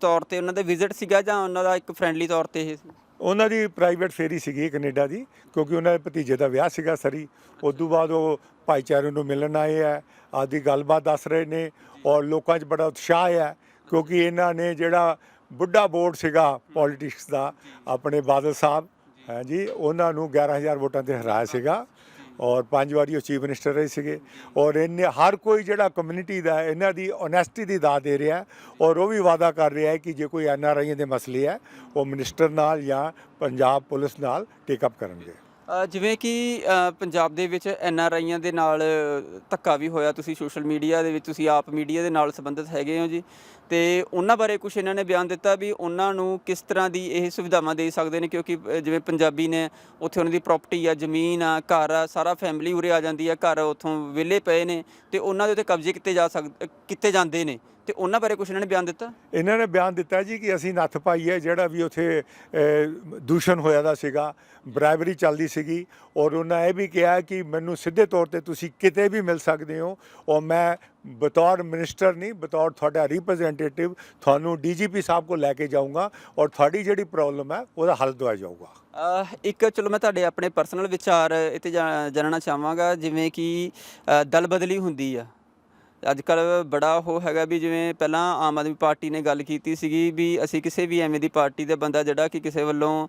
ਤੌਰ ਤੇ ਉਹਨਾਂ ਦਾ ਵਿਜ਼ਿਟ ਸੀਗਾ ਜਾਂ ਉਹਨਾਂ ਦਾ ਇੱਕ ਫ੍ਰੈਂਡਲੀ ਤੌਰ ਤੇ ਇਹ ਸੀ? ਉਹਨਾਂ ਦੀ ਪ੍ਰਾਈਵੇਟ ਫੇਰੀ ਸੀਗੀ ਕੈਨੇਡਾ ਦੀ, ਕਿਉਂਕਿ ਉਹਨਾਂ ਦੇ ਭਤੀਜੇ ਦਾ ਵਿਆਹ ਸੀਗਾ ਸਰੀ। ਉਸ ਤੋਂ ਬਾਅਦ ਉਹ ਭਾਈਚਾਰੇ ਨੂੰ ਮਿਲਣ ਆਏ ਹੈ ਆਦੀ ਗੱਲਬਾਤ ਦੱਸ ਰਹੇ ਨੇ ਔਰ ਲੋਕਾਂ 'ਚ ਬੜਾ ਉਤਸ਼ਾਹ ਹੈ ਕਿਉਂਕਿ ਇਹਨਾਂ ਨੇ ਜਿਹੜਾ ਬੁੱਢਾ ਬੋਰਡ ਸੀਗਾ ਪੋਲਿਟਿਕਸ ਦਾ, ਆਪਣੇ ਬਾਦਲ ਸਾਹਿਬ, ਹੈ ਜੀ, ਉਹਨਾਂ ਨੂੰ 11000 ਵੋਟਾਂ ਤੇ ਹਰਾਇਆ ਸੀਗਾ। ਔਰ ਪੰਜ ਵਾਰੀ ਉਹ ਚੀਫ ਮਿਨਿਸਟਰ ਰਹੇ ਸੀਗੇ। ਔਰ ਇਹਨੇ ਹਰ ਕੋਈ ਜਿਹੜਾ ਕਮਿਊਨਿਟੀ ਦਾ, ਇਹਨਾਂ ਦੀ ਓਨੈਸਟੀ ਦੀ ਦਾਤ ਦੇ ਰਿਹਾ। ਔਰ ਉਹ ਵੀ ਵਾਅਦਾ ਕਰ ਰਿਹਾ ਹੈ ਕਿ ਜੇ ਕੋਈ ਐਨ ਆਰ ਆਈਆਂ ਦੇ ਮਸਲੇ ਹੈ, ਉਹ ਮਿਨਿਸਟਰ ਨਾਲ ਜਾਂ ਪੰਜਾਬ ਪੁਲਿਸ ਨਾਲ ਟੇਕ ਅਪ ਕਰਨਗੇ। ਜਿਵੇਂ ਕਿ ਪੰਜਾਬ ਦੇ ਵਿੱਚ ਐਨ ਆਰ ਆਈਆਂ ਦੇ ਨਾਲ ਧੱਕਾ ਵੀ ਹੋਇਆ ਤੁਸੀਂ ਸੋਸ਼ਲ ਮੀਡੀਆ ਦੇ ਵਿੱਚ, ਤੁਸੀਂ ਆਪ ਮੀਡੀਆ ਦੇ ਨਾਲ ਸੰਬੰਧਿਤ ਹੈਗੇ ਹੋ ਜੀ। ਤੇ ਉਹਨਾਂ ਬਾਰੇ ਕੁਝ ਇਹਨਾਂ ਨੇ ਬਿਆਨ ਦਿੱਤਾ ਵੀ ਉਹਨਾਂ ਨੂੰ ਕਿਸ ਤਰ੍ਹਾਂ ਦੀ ਇਹ ਸੁਵਿਧਾਵਾਂ ਦੇ ਸਕਦੇ ਨੇ, ਕਿਉਂਕਿ ਜਿਵੇਂ ਪੰਜਾਬੀ ਨੇ ਉੱਥੇ ਉਹਨਾਂ ਦੀ ਪ੍ਰਾਪਰਟੀ ਆ, ਜ਼ਮੀਨ ਆ, ਘਰ ਆ, ਸਾਰਾ ਫੈਮਿਲੀ ਉਰੇ ਆ ਜਾਂਦੀ ਆ, ਘਰ ਉੱਥੋਂ ਵਿਹਲੇ ਪਏ ਨੇ ਤੇ ਉਹਨਾਂ ਦੇ ਉੱਤੇ ਕਬਜ਼ੇ ਕੀਤੇ ਜਾ ਸਕਦੇ ਕੀਤੇ ਜਾਂਦੇ ਨੇ। ਤੇ ਉਹਨਾਂ ਬਾਰੇ ਕੁਝ ਇਹਨਾਂ ਨੇ ਬਿਆਨ ਦਿੱਤਾ? ਇਹਨਾਂ ਨੇ ਬਿਆਨ ਦਿੱਤਾ ਜੀ ਕਿ ਅਸੀਂ ਨੱਥ ਪਾਈ ਹੈ ਜਿਹੜਾ ਵੀ ਉਥੇ ਦੂਸ਼ਣ ਹੋਇਆ ਦਾ ਸੀਗਾ ਬਰਾਬਰੀ ਚੱਲਦੀ ਸੀਗੀ ਔਰ ਉਹਨਾਂ ਇਹ ਵੀ ਕਿਹਾ ਕਿ ਮੈਨੂੰ ਸਿੱਧੇ ਤੌਰ ਤੇ ਤੁਸੀਂ ਕਿਤੇ ਵੀ ਮਿਲ ਸਕਦੇ ਹੋ ਔਰ ਮੈਂ ਬਤੌਰ ਮਿਨਿਸਟਰ ਨਹੀਂ ਬਤੌਰ ਤੁਹਾਡਾ ਰਿਪਰੈਜ਼ੈਂਟੇਟਿਵ ਤੁਹਾਨੂੰ ਡੀਜੀਪੀ ਸਾਹਿਬ ਕੋਲ ਲੈ ਕੇ ਜਾਊਂਗਾ ਔਰ ਤੁਹਾਡੀ ਜਿਹੜੀ ਪ੍ਰੋਬਲਮ ਹੈ ਉਹਦਾ ਹੱਲ ਦਵਾਇਆ ਜਾਊਗਾ। ਇੱਕ ਚਲੋ ਮੈਂ ਤੁਹਾਡੇ ਆਪਣੇ ਪਰਸਨਲ ਵਿਚਾਰ ਇੱਥੇ ਜਾਣਨਾ ਚਾਹਾਂਗਾ ਜਿਵੇਂ ਕਿ ਦਲ ਬਦਲੀ ਹੁੰਦੀ ਆ। ਅੱਜ ਕੱਲ ਬੜਾ ਉਹ ਹੈਗਾ ਵੀ ਜਿਵੇਂ ਪਹਿਲਾਂ ਆਮ ਆਦਮੀ ਪਾਰਟੀ ਨੇ ਗੱਲ ਕੀਤੀ ਸੀਗੀ ਵੀ ਅਸੀਂ ਕਿਸੇ ਵੀ ਐਵੇਂ ਦੀ ਪਾਰਟੀ ਦਾ ਬੰਦਾ ਜਿਹੜਾ ਕਿ ਕਿਸੇ ਵੱਲੋਂ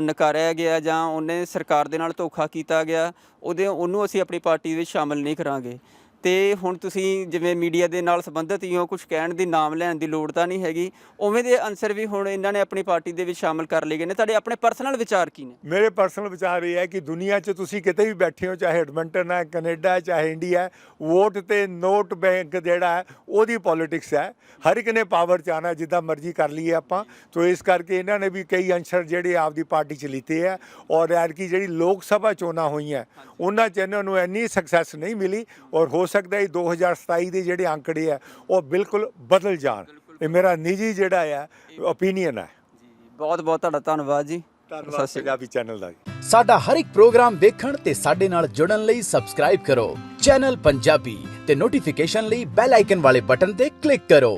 ਨਕਾਰਿਆ ਗਿਆ ਜਾਂ ਉਹਨੇ ਸਰਕਾਰ ਦੇ ਨਾਲ ਧੋਖਾ ਕੀਤਾ ਗਿਆ, ਉਹਦੇ, ਉਹਨੂੰ ਅਸੀਂ ਆਪਣੀ ਪਾਰਟੀ ਵਿੱਚ ਸ਼ਾਮਲ ਨਹੀਂ ਕਰਾਂਗੇ। ਤੇ ਹੁਣ ਤੁਸੀਂ ਜਿਵੇਂ ਮੀਡੀਆ ਦੇ ਨਾਲ ਸੰਬੰਧਿਤ ਹੀ ਹੋ ਕੁਝ ਕਹਿਣ ਦੀ ਨਾਮ ਲੈਣ ਦੀ ਲੋੜ ਤਾਂ ਨਹੀਂ ਹੈਗੀ। ਉਵੇਂ ਦੇ ਅਨਸਰ ਵੀ ਹੁਣ ਇਹਨਾਂ ਨੇ ਆਪਣੀ ਪਾਰਟੀ ਦੇ ਵਿੱਚ ਸ਼ਾਮਲ ਕਰ ਲਏ ਗਏ ਨੇ। ਤੁਹਾਡੇ ਆਪਣੇ ਪਰਸਨਲ ਵਿਚਾਰ ਕੀ ਨੇ? ਮੇਰੇ ਪਰਸਨਲ ਵਿਚਾਰ ਇਹ ਹੈ ਕਿ ਦੁਨੀਆ 'ਚ ਤੁਸੀਂ ਕਿਤੇ ਵੀ ਬੈਠੇ ਹੋ ਚਾਹੇ ਐਡਮੰਟਨ ਹੈ ਕੈਨੇਡਾ ਹੈ ਚਾਹੇ ਇੰਡੀਆ ਵੋਟ ਤੇ ਨੋਟ ਬੈਂਕ ਜਿਹੜਾ ਹੈ ਉਹਦੀ ਪੋਲਿਟਿਕਸ ਹੈ। ਹਰ ਇੱਕ ਨੇ ਪਾਵਰ 'ਚ ਆਉਣਾ ਜਿੱਦਾਂ ਮਰਜ਼ੀ ਕਰ ਲਈਏ ਆਪਾਂ। ਤੋ ਇਸ ਕਰਕੇ ਇਹਨਾਂ ਨੇ ਵੀ ਕਈ ਅੰਸ਼ਰ ਜਿਹੜੇ ਆਪਦੀ ਪਾਰਟੀ 'ਚ ਲਿੱਤੇ ਹੈ ਔਰ ਐਰ ਕੀ ਜਿਹੜੀ ਲੋਕ ਸਭਾ ਚੋਣਾਂ ਹੋਈਆਂ ਉਹਨਾਂ 'ਚ ਇਹਨਾਂ ਨੂੰ ਇੰਨੀ ਸਕਸੈਸ ਨਹੀਂ ਮਿਲੀ। ਔਰ ਹੋ ਸਕਦਾ ਹੈ 2027 ਦੇ ਜਿਹੜੇ ਅੰਕੜੇ ਹੈ ਉਹ ਬਿਲਕੁਲ ਬਦਲ ਜਾਣ। ਇਹ ਮੇਰਾ ਨਿੱਜੀ ਜਿਹੜਾ ਹੈ ਓਪੀਨੀਅਨ ਹੈ ਬਹੁਤ ਬਹੁਤ ਤੁਹਾਡਾ ਧੰਨਵਾਦ ਜੀ। ਧੰਨਵਾਦ ਪੰਜਾਬੀ ਚੈਨਲ ਦਾ ਜੀ। ਸਾਡਾ ਹਰ ਇੱਕ ਪ੍ਰੋਗਰਾਮ ਦੇਖਣ ਤੇ ਸਾਡੇ ਨਾਲ ਜੁੜਨ ਲਈ ਸਬਸਕ੍ਰਾਈਬ ਕਰੋ। ਚੈਨਲ ਪੰਜਾਬੀ ਤੇ ਨੋਟੀਫਿਕੇਸ਼ਨ ਲਈ ਬੈਲ ਆਈਕਨ ਵਾਲੇ ਬਟਨ ਤੇ ਕਲਿੱਕ ਕਰੋ।